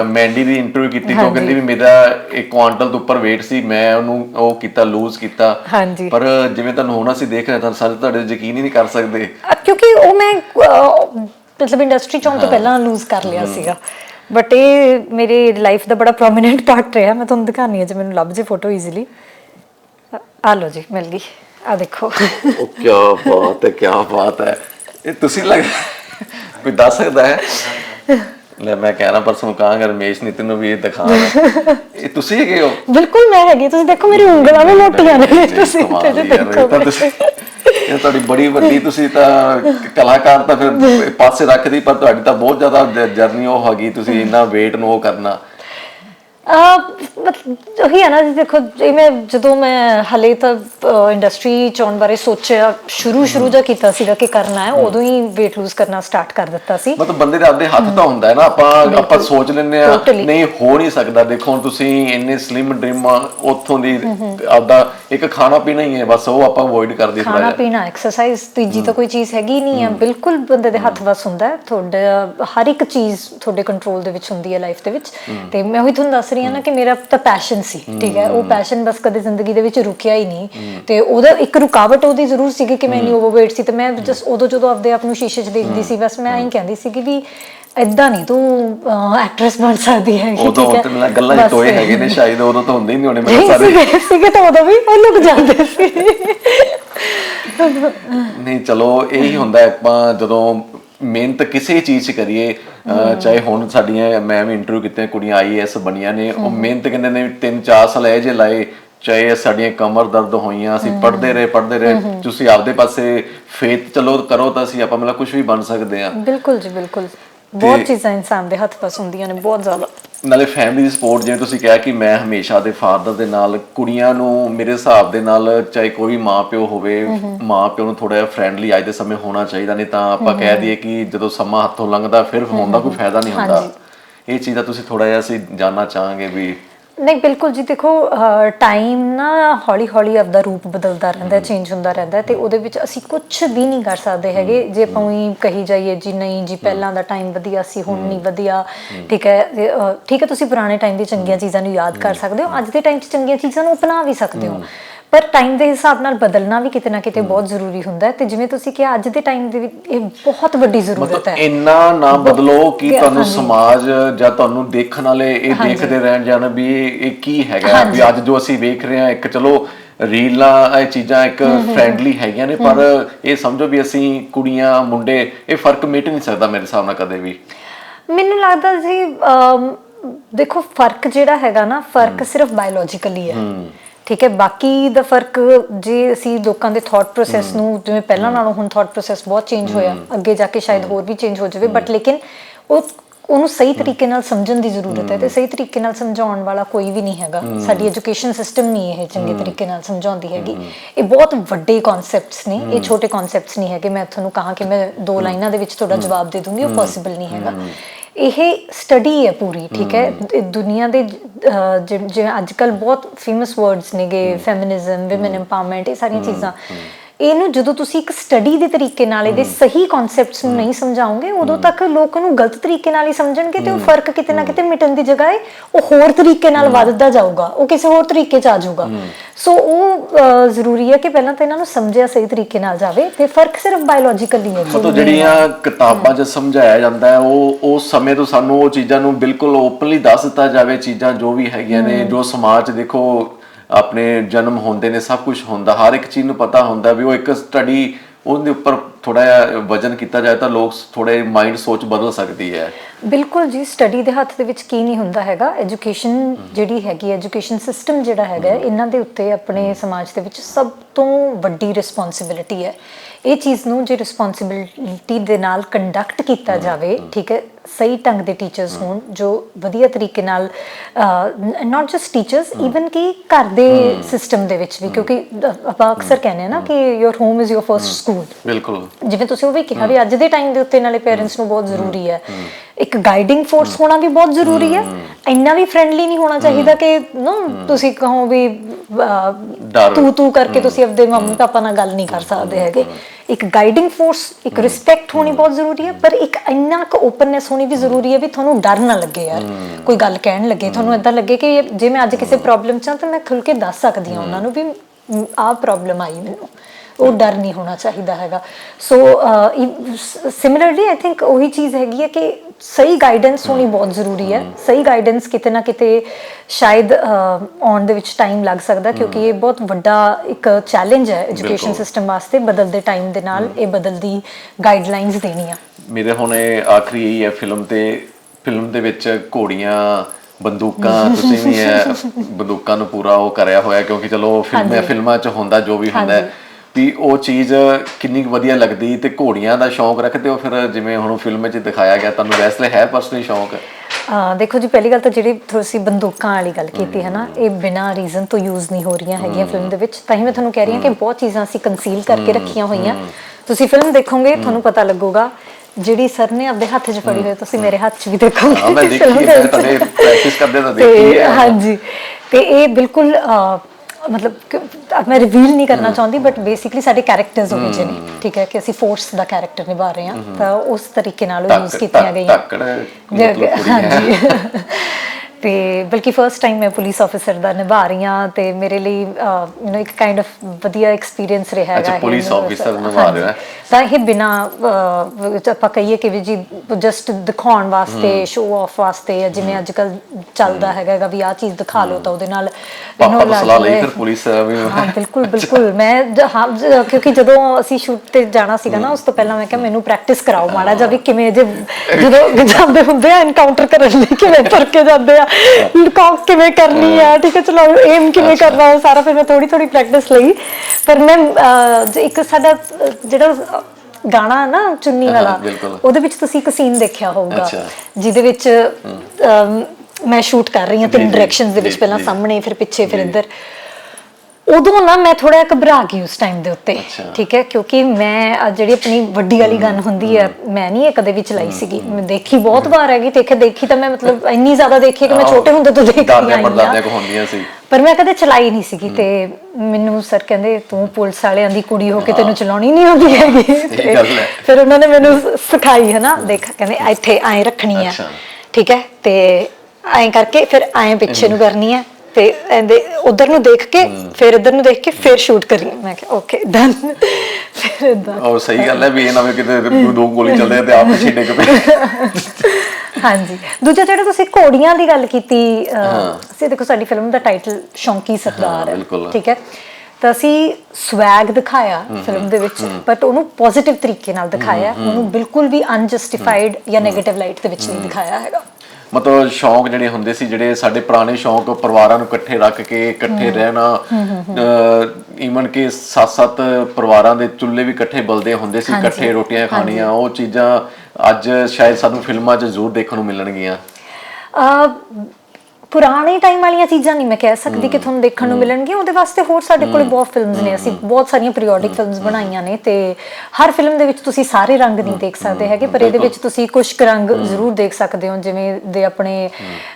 ਅਹ, ਮੈਂਡੀ ਦੀ ਇੰਟਰਵਿਊ ਕੀਤੀ ਤਾਂ ਕਹਿੰਦੀ ਵੀ ਮੇਰਾ ਇੱਕ ਕੁਆਂਟਲ ਤੋਂ ਉੱਪਰ weight ਸੀ ਮੈਂ ਉਹਨੂੰ ਉਹ ਕੀਤਾ ਲੂਜ਼ ਕੀਤਾ। ਹਾਂਜੀ। ਪਰ ਜਿਵੇਂ ਤੁਹਾਨੂੰ ਹੁਣ ਅਸੀਂ ਦੇਖ ਰਹੇ ਤਾਂ ਸਾਰੇ ਤੁਹਾਡੇ ਯਕੀਨ ਹੀ ਨਹੀਂ ਕਰ ਸਕਦੇ। ਕਿਉਂਕਿ ਉਹ ਮੈਂ ਮਤਲਬ ਇੰਡਸਟਰੀ ਚੋਂ ਤੋਂ ਪਹਿਲਾਂ ਲੂਜ਼ ਕਰ ਲਿਆ ਸੀਗਾ। ਬਟ ਇਹ ਮੇਰੇ ਲਾਈਫ ਦਾ ਬੜਾ ਪ੍ਰੋਮਿਨੈਂਟ ਪਾਰਟ ਰਿਹਾ। ਮੈਂ ਤੁਹਾਨੂੰ ਦਿਖਾਣੀ ਹੈ ਜੇ ਮੈਨੂੰ ਲੱਭ ਜੇ ਫੋਟੋ ਈਜ਼ੀਲੀ ਆ ਲਓ ਜੀ ਮਿਲ ਗਈ। ਆ ਦੇਖੋ। ਉਹ ਕੀ ਬਾਤ ਹੈ ਕੀ ਬਾਤ ਹੈ। ਇਹ ਤੁਸੀਂ ਲੱਗ ਕੋਈ ਦੱਸ ਸਕਦਾ ਹੈ? ਲੈ ਮੈਂ ਕਹਿ ਰਹਾ ਪਰਸੋਂ ਕਹਾਂਗਾ ਰਮੇਸ਼ ਨਿਤਿਨ ਨੂੰ ਵੀ ਇਹ ਦਿਖਾਣਾ ਇਹ ਤੁਸੀਂ ਹੈਗੇ ਹੋ? ਬਿਲਕੁਲ ਮੈਂ ਹੈਗੀ ਤੁਸੀਂ ਦੇਖੋ ਮੇਰੀ ਉਂਗਲਾਂ ਵੀ ਮੋਟੀਆਂ ਨੇ ਤੁਸੀਂ ਤੇ ਦੇਖੋ ਇਹ ਤੁਹਾਡੀ ਬੜੀ ਵੱਡੀ ਤੁਸੀਂ ਤਾਂ ਕਲਾਕਾਰ ਤਾਂ ਫਿਰ ਪਾਸੇ ਰੱਖਦੀ ਪਰ ਤੁਹਾਡੀ ਤਾਂ ਬਹੁਤ ਜ਼ਿਆਦਾ ਜਰਨੀ ਉਹ ਹੈਗੀ ਤੁਸੀਂ ਇੰਨਾ weight ਨੂੰ ਉਹ ਕਰਨਾ। ਉਹੀ ਹੈ ਨਾ ਜੀ ਦੇਖੋ ਜਿਵੇਂ ਜਦੋਂ ਮੈਂ ਹਲੇ ਤਾਂ ਇੰਡਸਟਰੀ ਚੋਣ ਬਾਰੇ ਸੋਚਿਆ ਸ਼ੁਰੂ ਸ਼ੁਰੂ ਜਿਹਾ ਕੀਤਾ ਸੀਗਾ ਕਿ ਕਰਨਾ ਹੈ ਉਦੋਂ ਹੀ weight lose ਕਰਨਾ ਸਟਾਰਟ ਕਰ ਦਿੱਤਾ ਸੀ। ਮਤਲਬ ਬੰਦੇ ਦੇ ਆਪਦੇ ਹੱਥ ਤਾਂ ਹੁੰਦਾ ਹੈ ਨਾ ਆਪਾਂ ਆਪਾਂ ਸੋਚ ਲੈਂਦੇ ਆ. ਨਹੀਂ ਹੋ ਨਹੀਂ ਸਕਦਾ ਦੇਖੋ ਹੁਣ ਤੁਸੀਂ ਇੰਨੇ ਸਲਿਮ ਡ੍ਰੀਮ ਉੱਥੋਂ ਦੀ ਆਪਦਾ ਇੱਕ ਖਾਣਾ ਪੀਣਾ ਹੀ ਹੈ ਬਸ ਉਹ ਆਪਾਂ ਅਵੋਇਡ ਕਰਦੇ ਥੋੜਾ ਖਾਣਾ ਪੀਣਾ ਐਕਸਰਸਾਈਜ਼ ਤੀਜੀ ਤਾਂ ਕੋਈ ਚੀਜ਼ ਹੈਗੀ ਨਹੀਂ ਹੈ। ਬਿਲਕੁਲ ਬੰਦੇ ਦੇ ਹੱਥ ਵਸ ਹੁੰਦਾ ਹੈ। ਤੁਹਾਡਾ ਹਰ ਇੱਕ ਚੀਜ਼ ਤੁਹਾਡੇ ਕੰਟਰੋਲ ਦੇ ਵਿੱਚ ਹੁੰਦੀ ਹੈ ਲਾਈਫ ਦੇ ਵਿੱਚ। ਤੇ ਮੈਂ ਉਹੀ ਤੁਹਾਨੂੰ ਦੱਸ ਰਹੀ ਹਾਂ ਨਾ ਕਿ ਮੇਰਾ ਤਾਂ ਪੈਸ਼ਨ ਸੀ ਠੀਕ ਹੈ। ਉਹ ਪੈਸ਼ਨ ਬਸ ਕਦੇ ਜ਼ਿੰਦਗੀ ਦੇ ਵਿੱਚ ਰੁਕਿਆ ਹੀ ਨਹੀਂ। ਤੇ ਉਹਦਾ ਇੱਕ ਰੁਕਾਵਟ ਉਹਦੀ ਜ਼ਰੂਰ ਸੀਗੀ ਕਿ ਮੈਂ ਇੰਨੀ ਓਵਰਵੇਟ ਸੀ। ਤੇ ਮੈਂ ਜਸ ਉਦੋਂ ਜਦੋਂ ਆਪਦੇ ਆਪ ਨੂੰ ਸ਼ੀਸ਼ੇ 'ਚ ਦੇਖਦੀ ਸੀ ਬਸ ਮੈਂ ਐਂ ਕਹਿੰਦੀ ਸੀ ਕਿ ਵੀ ਐਦਾਂ ਨਹੀਂ ਤੂੰ ਐਕਟਰੈਸ ਬਣ ਸਕਦੀ ਹੈ ਉਦੋਂ ਤੇ ਮੈਨੂੰ ਗੱਲਾਂ ਚ ਟੋਏ ਹੈਗੇ ਨੇ ਸ਼ਾਇਦ ਉਦੋਂ ਤਾਂ ਹੁੰਦੇ ਹੀ ਨਹੀਂ ਹੋਣੇ ਮੇਰੇ ਸਾਰੇ ਸੀਗੇ ਤਾਂ ਉਦੋਂ ਵੀ ਉਹ ਲੁਕ ਜਾਂਦੇ ਸੀ। ਨਹੀਂ ਚਲੋ ਇਹੀ ਹੁੰਦਾ ਹੈ ਆਪਾਂ ਜਦੋਂ ਮਿਹਨਤ ਕਿਸੇ ਚੀਜ਼ 'ਚ ਕਰੀਏ ਚਾਹੇ ਹੁਣ ਸਾਡੀਆਂ ਮੈਂ ਵੀ ਇੰਟਰਵਿਊ ਕੀਤੀਆਂ ਕੁੜੀਆਂ ਆਈਐਸ ਬਣੀਆਂ ਨੇ ਉਹ ਮਿਹਨਤ ਕਹਿੰਦੇ ਨੇ 3-4 ਸਾਲ ਇਹ ਜੇ ਲਾਏ ਚਾਹੇ ਸਾਡੀਆਂ ਕਮਰ ਦਰਦ ਹੋਈਆਂ ਅਸੀਂ ਪੜ੍ਹਦੇ ਰਹੇ ਪੜ੍ਹਦੇ ਰਹੇ ਤੁਸੀਂ ਆਪਦੇ ਪਾਸੇ ਫੇਥ ਚਲੋ ਕਰੋ ਤਾਂ ਅਸੀਂ ਆਪਾਂ ਮਤਲਬ ਕੁਝ ਵੀ ਬਣ ਸਕਦੇ ਆ ਬਿਲਕੁਲ ਜੀ ਬਿਲਕੁਲ। ਬਹੁਤ ਚੀਜ਼ਾਂ ਇਨਸਾਨ ਦੇ ਹੱਥ ਪਾਸ ਹੁੰਦੀਆਂ ਨੇ ਬਹੁਤ ਜ਼ਿਆਦਾ। ਨਾਲੇ ਫੈਮਿਲੀ ਦੀ ਸਪੋਰਟ ਜਿਵੇਂ ਤੁਸੀਂ ਕਿਹਾ ਕਿ ਮੈਂ ਹਮੇਸ਼ਾ ਦੇ ਫਾਦਰ ਦੇ ਨਾਲ ਕੁੜੀਆਂ ਨੂੰ ਮੇਰੇ ਹਿਸਾਬ ਦੇ ਨਾਲ ਚਾਹੇ ਕੋਈ ਮਾਂ ਪਿਓ ਹੋਵੇ ਮਾਂ ਪਿਓ ਨੂੰ ਥੋੜਾ ਜਿਹਾ ਫ੍ਰੈਂਡਲੀ ਅੱਜ ਦੇ ਸਮੇਂ ਹੋਣਾ ਚਾਹੀਦਾ ਨਹੀਂ ਤਾਂ ਆਪਾਂ ਕਹਿ ਦਈਏ ਕਿ ਜਦੋਂ ਸਮਾਂ ਹੱਥੋਂ ਲੰਘਦਾ ਫਿਰ ਹੋਣ ਦਾ ਕੋਈ ਫਾਇਦਾ ਨਹੀਂ ਹੁੰਦਾ। ਇਹ ਚੀਜ਼ ਦਾ ਤੁਸੀਂ ਥੋੜਾ ਜਿਹਾ ਅਸੀਂ ਜਾਨਣਾ ਚਾਹਾਂਗੇ ਵੀ ਨਹੀਂ ਬਿਲਕੁਲ ਜੀ ਦੇਖੋ ਟਾਈਮ ਨਾ ਹੌਲੀ ਹੌਲੀ ਆਪਦਾ ਰੂਪ ਬਦਲਦਾ ਰਹਿੰਦਾ ਹੈ ਚੇਂਜ ਹੁੰਦਾ ਰਹਿੰਦਾ ਹੈ ਤੇ ਉਹਦੇ ਵਿੱਚ ਅਸੀਂ ਕੁਝ ਵੀ ਨਹੀਂ ਕਰ ਸਕਦੇ ਹੈਗੇ। ਜੇ ਆਪਾਂ ਉਹੀ ਕਹੀ ਜਾਈਏ ਜੀ ਨਹੀਂ ਜੀ ਪਹਿਲਾਂ ਦਾ ਟਾਈਮ ਵਧੀਆ ਸੀ ਹੁਣ ਨਹੀਂ ਵਧੀਆ ਠੀਕ ਹੈ ਠੀਕ ਹੈ ਤੁਸੀਂ ਪੁਰਾਣੇ ਟਾਈਮ ਦੀ ਚੰਗੀਆਂ ਚੀਜ਼ਾਂ ਨੂੰ ਯਾਦ ਕਰ ਸਕਦੇ ਹੋ ਅੱਜ ਦੇ ਟਾਈਮ 'ਚ ਚੰਗੀਆਂ ਚੀਜ਼ਾਂ ਨੂੰ ਅਪਣਾ ਵੀ ਸਕਦੇ ਹੋ। ਪਰ ਟਾਈਮ ਦੇ ਹਿਸਾਬ ਨਾਲ ਬਦਲਣਾ ਵੀ ਕਿਤੇ ਨਾ ਕਿਤੇ ਬਹੁਤ ਜ਼ਰੂਰੀ ਹੁੰਦਾ ਹੈ ਤੇ ਜਿਵੇਂ ਤੁਸੀਂ ਕਿਹਾ ਅੱਜ ਦੇ ਟਾਈਮ ਦੇ ਵਿੱਚ ਇਹ ਬਹੁਤ ਵੱਡੀ ਜ਼ਰੂਰਤ ਮਤਲਬ ਹੈ। ਇੰਨਾ ਨਾ ਬਦਲੋ ਕਿ ਤੁਹਾਨੂੰ। ਸਮਾਜ ਜਾਂ ਤੁਹਾਨੂੰ ਦੇਖਣ ਵਾਲੇ ਇਹ ਦੇਖਦੇ ਰਹਿਣ ਜਾਣ ਵੀ ਇਹ ਕੀ ਹੈਗਾ ਵੀ ਅੱਜ ਜੋ ਅਸੀਂ ਵੇਖ ਰਹੇ ਹਾਂ ਇੱਕ ਚਲੋ ਰੀਲਾਂ ਇਹ ਚੀਜ਼ਾਂ ਇੱਕ ਫ੍ਰੈਂਡਲੀ ਹੈਗੀਆਂ ਨੇ ਪਰ ਇਹ ਸਮਝੋ ਵੀ ਅਸੀਂ ਕੁੜੀਆਂ ਮੁੰਡੇ ਇਹ ਫ਼ਰਕ ਮਿਟ ਨਹੀਂ ਸਕਦਾ ਮੇਰੇ ਹਿਸਾਬ ਨਾਲ ਕਦੇ ਵੀ। ਮੈਨੂੰ ਲੱਗਦਾ ਜੀ ਦੇਖੋ ਫ਼ਰਕ ਜਿਹੜਾ ਹੈਗਾ ਨਾ ਫ਼ਰਕ ਸਿਰਫ ਬਾਇਓਲੋਜੀਕਲੀ ਹੈ। ਠੀਕ ਹੈ ਬਾਕੀ ਦਾ ਫ਼ਰਕ ਜੇ ਅਸੀਂ ਲੋਕਾਂ ਦੇ ਥਾਟ ਪ੍ਰੋਸੈਸ ਨੂੰ ਜਿਵੇਂ ਪਹਿਲਾਂ ਨਾਲੋਂ ਹੁਣ ਥਾਟ ਪ੍ਰੋਸੈਸ ਬਹੁਤ ਚੇਂਜ ਹੋਇਆ ਅੱਗੇ ਜਾ ਕੇ ਸ਼ਾਇਦ ਹੋਰ ਵੀ ਚੇਂਜ ਹੋ ਜਾਵੇ ਬਟ ਲੇਕਿਨ ਉਹ ਉਹਨੂੰ ਸਹੀ ਤਰੀਕੇ ਨਾਲ ਸਮਝਣ ਦੀ ਜ਼ਰੂਰਤ ਹੈ ਤੇ ਸਹੀ ਤਰੀਕੇ ਨਾਲ ਸਮਝਾਉਣ ਵਾਲਾ ਕੋਈ ਵੀ ਨਹੀਂ ਹੈਗਾ। ਸਾਡੀ ਐਜੂਕੇਸ਼ਨ ਸਿਸਟਮ ਨਹੀਂ ਇਹ ਚੰਗੇ ਤਰੀਕੇ ਨਾਲ ਸਮਝਾਉਂਦੀ ਹੈਗੀ। ਇਹ ਬਹੁਤ ਵੱਡੇ ਕਨਸੈਪਟਸ ਨੇ ਇਹ ਛੋਟੇ ਕਨਸੈਪਟਸ ਨਹੀਂ ਹੈਗੇ। ਮੈਂ ਤੁਹਾਨੂੰ ਕਹਾਂ ਕਿ ਮੈਂ ਦੋ ਲਾਈਨਾਂ ਦੇ ਵਿੱਚ ਤੁਹਾਡਾ ਜਵਾਬ ਦੇ ਦੂੰਗੀ ਉਹ ਪੋਸੀਬਲ ਨਹੀਂ ਹੈਗਾ। ਇਹ ਸਟੱਡੀ ਹੈ ਪੂਰੀ ਠੀਕ ਹੈ? ਦੁਨੀਆ ਦੇ ਜਿ- ਜਿਵੇਂ ਅੱਜ ਕੱਲ ਬਹੁਤ ਫੇਮਸ ਵਰਡਸ ਨੇਗੇ ਫੈਮਿਨਿਜ਼ਮ ਔਮਨ ਐਮਪਾਵਰਮੈਂਟ ਇਹ ਸਾਰੀਆਂ ਚੀਜ਼ਾਂ। ਇਹਨੂੰ ਜਦੋਂ ਤੁਸੀਂ ਇੱਕ ਸਟੱਡੀ ਦੇ ਤਰੀਕੇ ਨਾਲ ਇਹਦੇ ਸਹੀ ਕਨਸੈਪਟਸ ਨੂੰ ਨਹੀਂ ਸਮਝਾਓਗੇ ਉਦੋਂ ਤੱਕ ਲੋਕ ਉਹਨੂੰ ਗਲਤ ਤਰੀਕੇ ਨਾਲ ਹੀ ਸਮਝਣਗੇ ਤੇ ਉਹ ਫ਼ਰਕ ਕਿਤੇ ਨਾ ਕਿਤੇ ਮਿਟਣ ਦੀ ਜਗ੍ਹਾ ਹੈ ਉਹ ਹੋਰ ਤਰੀਕੇ ਨਾਲ ਵੱਧਦਾ ਜਾਊਗਾ ਉਹ ਕਿਸੇ ਹੋਰ ਤਰੀਕੇ ਚ ਆ ਜਾਊਗਾ। ਸੋ ਉਹ ਜ਼ਰੂਰੀ ਹੈ ਕਿ ਪਹਿਲਾਂ ਤਾਂ ਇਹਨਾਂ ਨੂੰ ਸਮਝਿਆ ਸਹੀ ਤਰੀਕੇ ਨਾਲ ਜਾਵੇ ਤੇ ਫ਼ਰਕ ਸਿਰਫ ਬਾਇਓਲੋਜੀਕਲੀ ਹੈ। ਜੋ ਮਤਲਬ ਜਿਹੜੀਆਂ ਕਿਤਾਬਾਂ 'ਚ ਸਮਝਾਇਆ ਜਾਂਦਾ ਹੈ ਉਹ ਉਸ ਸਮੇਂ ਤੋਂ ਸਾਨੂੰ ਉਹ ਚੀਜ਼ਾਂ ਨੂੰ ਬਿਲਕੁਲ ਓਪਨਲੀ ਦੱਸ ਦਿੱਤਾ ਜਾਵੇ ਚੀਜ਼ਾਂ ਜੋ ਵੀ ਹੈਗੀਆਂ ਨੇ ਜੋ ਸਮਾਜ ਦੇਖੋ ਆਪਣੇ ਜਨਮ ਹੁੰਦੇ ਨੇ ਸਭ ਕੁਝ ਹੁੰਦਾ ਹਰ ਇੱਕ ਚੀਜ਼ ਨੂੰ ਪਤਾ ਹੁੰਦਾ ਵੀ ਉਹ ਇੱਕ ਸਟੱਡੀ ਉਹਦੇ ਉੱਪਰ ਥੋੜਾ ਜਿਹਾ ਵਜਨ ਕੀਤਾ ਜਾਏ ਤਾਂ ਲੋਕ ਥੋੜੇ ਮਾਈਂਡ ਸੋਚ ਬਦਲ ਸਕਦੀ ਹੈ। ਬਿਲਕੁਲ ਜੀ ਸਟੱਡੀ ਦੇ ਹੱਥ ਦੇ ਵਿੱਚ ਕੀ ਨਹੀਂ ਹੁੰਦਾ ਹੈਗਾ ਐਜੂਕੇਸ਼ਨ ਜਿਹੜੀ ਹੈਗੀ ਐਜੂਕੇਸ਼ਨ ਸਿਸਟਮ ਜਿਹੜਾ ਹੈਗਾ ਇਹਨਾਂ ਦੇ ਉੱਤੇ ਆਪਣੇ ਸਮਾਜ ਦੇ ਵਿੱਚ ਸਭ ਤੋਂ ਵੱਡੀ ਰਿਸਪੌਂਸਿਬਿਲਿਟੀ ਹੈ। ਇਹ ਚੀਜ਼ ਨੂੰ ਜੇ ਰਿਸਪੌਂਸਿਬਿਲਿਟੀ ਦੇ ਨਾਲ ਕੰਡਕਟ ਕੀਤਾ ਜਾਵੇ ਠੀਕ ਹੈ ਸਹੀ ਢੰਗ ਦੇ ਟੀਚਰਸ ਹੋਣ ਜੋ ਵਧੀਆ ਤਰੀਕੇ ਨਾਲ ਨਾਟ ਜਸਟ ਟੀਚਰਸ ਇਵਨ ਕਿ ਘਰ ਦੇ ਸਿਸਟਮ ਦੇ ਵਿੱਚ ਵੀ ਕਿਉਂਕਿ ਆਪਾਂ ਅਕਸਰ ਕਹਿੰਦੇ ਆ ਨਾ ਕਿ your home is your first school ਬਿਲਕੁਲ। ਜਿਵੇਂ ਤੁਸੀਂ ਉਹ ਵੀ ਕਿਹਾ ਵੀ ਅੱਜ ਦੇ ਟਾਈਮ ਦੇ ਉੱਤੇ ਨਾਲੇ ਪੇਰੈਂਟਸ ਨੂੰ ਬਹੁਤ ਜ਼ਰੂਰੀ ਹੈ। ਇੱਕ ਗਾਈਡਿੰਗ ਫੋਰਸ ਹੋਣਾ ਵੀ ਬਹੁਤ ਜ਼ਰੂਰੀ ਹੈ। ਇੰਨਾ ਵੀ ਫ੍ਰੈਂਡਲੀ ਨਹੀਂ ਹੋਣਾ ਚਾਹੀਦਾ ਕਿ ਨਾ ਤੁਸੀਂ ਕਹੋ ਵੀ। ਤੂੰ ਤੂੰ ਕਰਕੇ ਤੁਸੀਂ ਆਪਦੇ ਮੰਮੀ ਪਾਪਾ ਨਾਲ ਗੱਲ ਨਹੀਂ ਕਰ ਸਕਦੇ ਹੈਗੇ। ਇੱਕ ਗਾਈਡਿੰਗ ਫੋਰਸ ਇੱਕ ਰਿਸਪੈਕਟ ਹੋਣੀ ਬਹੁਤ ਜ਼ਰੂਰੀ ਹੈ ਪਰ ਇੱਕ ਇੰਨਾ ਕੁ ਓਪਨਨੈਸ ਹੋਣੀ ਵੀ ਜ਼ਰੂਰੀ ਹੈ ਵੀ ਤੁਹਾਨੂੰ ਡਰ ਨਾ ਲੱਗੇ ਯਾਰ। ਕੋਈ ਗੱਲ ਕਹਿਣ ਲੱਗੇ ਤੁਹਾਨੂੰ ਇਦਾਂ ਲੱਗੇ ਕਿ ਜੇ ਮੈਂ ਅੱਜ ਕਿਸੇ ਪ੍ਰੋਬਲਮ ਚ ਹਾਂ ਤਾਂ ਮੈਂ ਖੁੱਲ ਕੇ ਦੱਸ ਸਕਦੀ ਹਾਂ ਉਹਨਾਂ ਨੂੰ ਵੀ ਆਹ ਪ੍ਰੋਬਲਮ ਆਈ ਮੈਨੂੰ। ਉਹ ਡਰ ਨਹੀਂ ਹੋਣਾ ਚਾਹੀਦਾ ਹੈਗਾ। ਸੋ ਸਿਮਿਲਰਲੀ ਆਈ ਥਿੰਕ ਉਹੀ ਚੀਜ਼ ਹੈਗੀ ਹੈ ਕਿ ਸਹੀ ਗਾਈਡੈਂਸ ਹੋਣੀ ਬਹੁਤ ਜ਼ਰੂਰੀ ਹੈ। ਸਹੀ ਗਾਈਡੈਂਸ ਕਿਤੇ ਨਾ ਕਿਤੇ ਸ਼ਾਇਦ ਆਉਣ ਦੇ ਵਿੱਚ ਟਾਈਮ ਲੱਗ ਸਕਦਾ ਕਿਉਂਕਿ ਇਹ ਬਹੁਤ ਵੱਡਾ ਇੱਕ ਚੈਲੰਜ ਹੈ ਐਜੂਕੇਸ਼ਨ। ਸਿਸਟਮ ਵਾਸਤੇ ਬਦਲਦੇ ਟਾਈਮ ਦੇ ਨਾਲ ਇਹ ਬਦਲਦੀ ਗਾਈਡਲਾਈਨਸ ਦੇਣੀਆਂ। ਮੇਰੇ ਹੁਣ ਇਹ ਆਖਰੀ ਇਹੀ ਹੈ ਫਿਲਮ ਤੇ ਫਿਲਮ ਦੇ ਵਿੱਚ ਘੋੜੀਆਂ ਬੰਦੂਕਾਂ ਤੁਸੀਂ ਵੀ ਬੰਦੂਕਾਂ ਨੂੰ ਪੂਰਾ ਉਹ ਕਰਿਆ ਹੋਇਆ ਕਿਉਂਕਿ ਚਲੋ ਫਿਲਮਾਂ ਫਿਲਮਾਂ 'ਚ ਹੁੰਦਾ ਜੋ ਵੀ ਹੁੰਦਾ ਹੈ। ਵੀ ਉਹ ਚੀਜ਼ ਕਿੰਨੀ ਵਧੀਆ ਲੱਗਦੀ ਤੇ ਘੋੜੀਆਂ ਦਾ ਸ਼ੌਂਕ ਰੱਖਦੇ ਹੋ? ਫਿਰ ਜਿਵੇਂ ਹੁਣ ਫਿਲਮ 'ਚ ਦਿਖਾਇਆ ਗਿਆ ਤੁਹਾਨੂੰ ਵੈਸੇ ਹੈ ਪਰਸਨਲੀ ਸ਼ੌਂਕ? ਅਹ ਦੇਖੋ ਜੀ ਪਹਿਲੀ ਗੱਲ ਤਾਂ ਜਿਹੜੀ ਤੁਸੀਂ ਬੰਦੂਕਾਂ ਵਾਲੀ ਗੱਲ ਕੀਤੀ ਹੈ ਨਾ ਇਹ ਬਿਨਾਂ ਰੀਜ਼ਨ ਤੋਂ ਯੂਜ਼ ਨਹੀਂ ਹੋ ਰਹੀਆਂ ਹੈਗੀਆਂ ਫਿਲਮ ਦੇ ਵਿੱਚ। ਤਾਂ ਹੀ ਮੈਂ ਤੁਹਾਨੂੰ ਕਹਿ ਰਹੀ ਹਾਂ ਕਿ ਬਹੁਤ ਚੀਜ਼ਾਂ ਅਸੀਂ ਕੰਸੀਲ ਕਰਕੇ ਰੱਖੀਆਂ ਹੋਈਆਂ। ਤੁਸੀਂ ਫਿਲਮ ਦੇਖੋਗੇ ਤੁਹਾਨੂੰ ਪਤਾ ਲੱਗੂਗਾ ਜਿਹੜੀ ਸਰ ਨੇ ਆਪਣੇ ਹੱਥ 'ਚ ਫੜੀ ਹੋਈ ਤੁਸੀਂ ਮੇਰੇ ਹੱਥ 'ਚ ਵੀ ਦੇਖੋਗੇ ਹਾਂ, ਮੈਂ ਦੇਖੀ practice ਕਰਦੇ ਤਾਂ ਦੇਖੀ ਹੈ। ਹਾਂਜੀ। ਤੇ ਇਹ ਬਿਲਕੁਲ ਮਤਲਬ ਕਿ- ਮੈਂ ਰਿਵੀਲ ਨਹੀਂ ਕਰਨਾ ਚਾਹੁੰਦੀ ਬਟ ਬੇਸਿਕਲੀ ਸਾਡੇ ਕੈਰੈਕਟਰਸ ਜਿਹੇ ਨੇ ਠੀਕ ਹੈ ਕਿ ਅਸੀਂ ਫੋਰਸ ਦਾ ਕੈਰੈਕਟਰ ਨਿਭਾ ਰਹੇ ਹਾਂ ਤਾਂ ਉਸ ਤਰੀਕੇ ਨਾਲ ਉਹ ਯੂਜ਼ ਕੀਤੀਆਂ ਗਈਆਂ। ਹਾਂਜੀ। ਤੇ ਬਲਕਿ ਫਰਸਟ ਟਾਈਮ ਮੈਂ ਪੁਲਿਸ ਆਫੀਸਰ ਦਾ ਨਿਭਾ ਰਹੀ ਹਾਂ ਤੇ ਮੇਰੇ ਲਈ ਯੂ نو ਇੱਕ ਕਾਈਂਡ ਆਫ ਵਧੀਆ ਐਕਸਪੀਰੀਅੰਸ ਰਿਹਾ ਅੱਛਾ, ਹੈਗਾ police ਮੈਨੂੰ। officer ਨਿਭਾ ਰਹੇ ਹੋ। ਤਾਂ ਇਹ ਬਿਨਾ ਆਪਾਂ ਕਹੀਏ ਕਿ ਵੀ ਜੀ ਜਸਟ ਦਿਖਾਉਣ ਵਾਸਤੇ ਸ਼ੋਅ ਆਫ ਵਾਸਤੇ ਜਿਵੇਂ ਅੱਜ ਕੱਲ ਚੱਲਦਾ ਹੈਗਾ ਵੀ ਆਹ ਚੀਜ਼ ਦਿਖਾ ਲਓ ਤਾਂ ਉਹਦੇ ਨਾਲ know, ਤੋਂ ਸਲਾਹ ਲਈ ਫਿਰ ਪੁਲਿਸ ਵੀ ਹਾਂ ਬਿਲਕੁਲ ਬਿਲਕੁਲ। ਮੈਂ ਹਾਂ ਕਿਉਂਕਿ ਜਦੋਂ ਅਸੀਂ ਸ਼ੂਟ ਤੇ ਜਾਣਾ ਸੀਗਾ ਨਾ ਉਸ ਤੋਂ ਪਹਿਲਾਂ ਮੈਂ ਕਿਹਾ ਮੈਨੂੰ ਪ੍ਰੈਕਟਿਸ ਕਰਾਓ ਮਾੜਾ ਜਿਹਾ ਵੀ ਕਿਵੇਂ ਜੇ ਜਦੋਂ ਜਾਂਦੇ ਹੁੰਦੇ ਆ ਐਨਕਾਊਂਟਰ ਕਰਨ ਲਈ ਕਿਵੇਂ ਤੁਰ ਕੇ ਜਾਂਦੇ ਆ। ਲੁਕਾਉ ਕਿਵੇਂ ਕਰਨੀ ਆ ਠੀਕ ਹੈ ਚਲੋ ਏਮ ਕਿਵੇਂ ਕਰਨਾ ਉਹ ਸਾਰਾ ਫਿਰ ਮੈਂ ਥੋੜੀ ਥੋੜੀ ਪ੍ਰੈਕਟਿਸ ਲਈ ਪਰ ਮੈਂ ਇੱਕ ਸਾਡਾ ਜਿਹੜਾ ਗਾਣਾ ਹੈ ਨਾ ਚੁੰਨੀ ਹਾਂ, ਵਾਲਾ। ਉਹਦੇ ਵਿੱਚ ਤੁਸੀਂ ਇੱਕ ਸੀਨ ਦੇਖਿਆ ਹੋਊਗਾ। ਜਿਹਦੇ ਵਿੱਚ ਮੈਂ ਸ਼ੂਟ ਕਰ ਰਹੀ ਹਾਂ ਤਿੰਨ ਡਾਇਰੈਕਸ਼ਨਸ ਦੇ ਵਿੱਚ ਪਹਿਲਾਂ। ਸਾਹਮਣੇ ਫਿਰ ਪਿੱਛੇ ਫਿਰ। ਇੱਧਰ ਉਦੋਂ ਨਾ ਮੈਂ ਥੋੜਾ ਘਬਰਾ ਗਈ ਉਸ ਟਾਈਮ ਦੇ ਉੱਤੇ। ਠੀਕ ਹੈ? ਕਿਉਂਕਿ ਮੈਂ ਆਹ ਜਿਹੜੀ ਆਪਣੀ ਵੱਡੀ ਵਾਲੀ ਗਨ ਹੁੰਦੀ ਹੈ ਮੈਂ ਨਹੀਂ ਇਹ ਕਦੇ ਵੀ ਚਲਾਈ ਸੀਗੀ। ਮੈਂ ਦੇਖੀ ਬਹੁਤ ਵਾਰ ਹੈਗੀ ਦੇਖੇ ਦੇਖੀ ਤਾਂ ਮੈਂ ਮਤਲਬ ਇੰਨੀ ਜ਼ਿਆਦਾ ਦੇਖੀ ਕਿ ਮੈਂ ਛੋਟੇ ਹੁੰਦੇ ਤੋਂ ਦੇਖ ਕੋ ਹੁੰਦੀਆਂ ਸੀ। ਪਰ ਮੈਂ ਕਦੇ ਚਲਾਈ ਨਹੀਂ ਸੀਗੀ ਤੇ ਮੈਨੂੰ ਸਰ ਕਹਿੰਦੇ ਤੂੰ ਪੁਲਿਸ ਵਾਲਿਆਂ ਦੀ ਕੁੜੀ ਹੋ ਕੇ ਤੈਨੂੰ ਚਲਾਉਣੀ ਨਹੀਂ ਆਉਂਦੀ ਹੈਗੀ। ਤੇ ਗੱਲ। ਫਿਰ ਉਹਨਾਂ ਨੇ ਮੈਨੂੰ ਸਿਖਾਈ ਹੈ ਨਾ ਦੇਖ ਕਹਿੰਦੇ ਇੱਥੇ ਐਂ ਰੱਖਣੀ ਹੈ ਅੱਛਾ। ਠੀਕ ਹੈ? ਤੇ ਐਂ ਕਰਕੇ ਫਿਰ ਐਂ ਪਿੱਛੇ ਨੂੰ ਕਰਨੀ ਹੈ। ਤੇ ਇਹਦੇ ਉਧਰ ਨੂੰ ਦੇਖ ਕੇ ਫਿਰ ਇੱਧਰ ਨੂੰ ਦੇਖ ਕੇ ਫਿਰ ਸ਼ੂਟ ਕਰੀ। ਮੈਂ ਕਿਹਾ ਓਕੇ ਡਨ ਫਿਰ ਏਦਾਂ। ਉਹ ਸਹੀ ਗੱਲ ਹੈ ਵੀ ਇਹ ਨਾ ਵੀ ਕਿਤੇ ਦੋ ਗੋਲੀ ਚੱਲਦੇ ਤੇ ਆਪ ਪਿੱਛੇ ਡਿੱਗ ਪਏ। ਹਾਂਜੀ। ਦੂਜਾ ਜਿਹੜਾ ਤੁਸੀਂ ਘੋੜੀਆਂ ਦੀ ਗੱਲ ਕੀਤੀ ਅਸੀਂ ਦੇਖੋ ਸਾਡੀ ਫਿਲਮ ਦਾ ਟਾਈਟਲ ਸ਼ੌਂਕੀ ਸਰਦਾਰ ਹੈ। ਠੀਕ ਹੈ? ਤਾਂ ਅਸੀਂ ਸਵੈਗ ਦਿਖਾਇਆ ਫਿਲਮ ਦੇ ਵਿੱਚ ਬਟ ਉਹਨੂੰ ਪੋਜ਼ਿਟਿਵ ਤਰੀਕੇ ਨਾਲ ਦਿਖਾਇਆ। ਉਹਨੂੰ ਬਿਲਕੁਲ ਵੀ ਅਨਜਸਟੀਫਾਈਡ ਜਾਂ 네ਗੇਟਿਵ ਲਾਈਟ ਦੇ ਵਿੱਚ ਨਹੀਂ ਦਿਖਾਇਆ ਹੈਗਾ। ਮਤਲਬ ਸ਼ੌਂਕ ਜਿਹੜੇ ਹੁੰਦੇ ਸੀ ਜਿਹੜੇ ਸਾਡੇ ਪੁਰਾਣੇ ਸ਼ੌਂਕ ਪਰਿਵਾਰਾਂ ਨੂੰ ਇਕੱਠੇ ਰੱਖ ਕੇ ਇਕੱਠੇ ਰਹਿਣਾ ਈਵਨ ਕਿ ਸੱਤ-ਸੱਤ ਪਰਿਵਾਰਾਂ ਦੇ ਚੁੱਲ੍ਹੇ ਵੀ ਇਕੱਠੇ ਬਲਦੇ ਹੁੰਦੇ ਸੀ। ਇਕੱਠੇ ਰੋਟੀਆਂ ਖਾਣੀਆਂ ਉਹ ਚੀਜ਼ਾਂ ਅੱਜ ਸ਼ਾਇਦ ਸਾਨੂੰ ਫਿਲਮਾਂ 'ਚ ਜ਼ਰੂਰ ਦੇਖਣ ਨੂੰ ਮਿਲਣਗੀਆਂ। ਪੁਰਾਣੇ ਟਾਈਮ ਵਾਲੀਆਂ ਚੀਜ਼ਾਂ ਨਹੀਂ ਮੈਂ ਕਹਿ ਸਕਦੀ ਕਿ ਤੁਹਾਨੂੰ ਦੇਖਣ ਨੂੰ ਮਿਲਣਗੀਆਂ ਉਹਦੇ ਵਾਸਤੇ ਹੋਰ ਸਾਡੇ ਕੋਲ ਬਹੁਤ ਫਿਲਮਸ ਨੇ। ਅਸੀਂ ਬਹੁਤ ਸਾਰੀਆਂ ਪੀਰੀਓਡਿਕ ਫਿਲਮਸ ਬਣਾਈਆਂ ਨੇ ਤੇ ਹਰ ਫਿਲਮ ਦੇ ਵਿੱਚ ਤੁਸੀਂ ਸਾਰੇ ਰੰਗ ਨਹੀਂ ਦੇਖ ਸਕਦੇ ਹੈਗੇ ਪਰ ਇਹਦੇ ਵਿੱਚ ਤੁਸੀਂ ਕੁਝ ਰੰਗ ਜ਼ਰੂਰ ਦੇਖ ਸਕਦੇ ਹੋ ਜਿਵੇਂ ਦੇ ਆਪਣੇ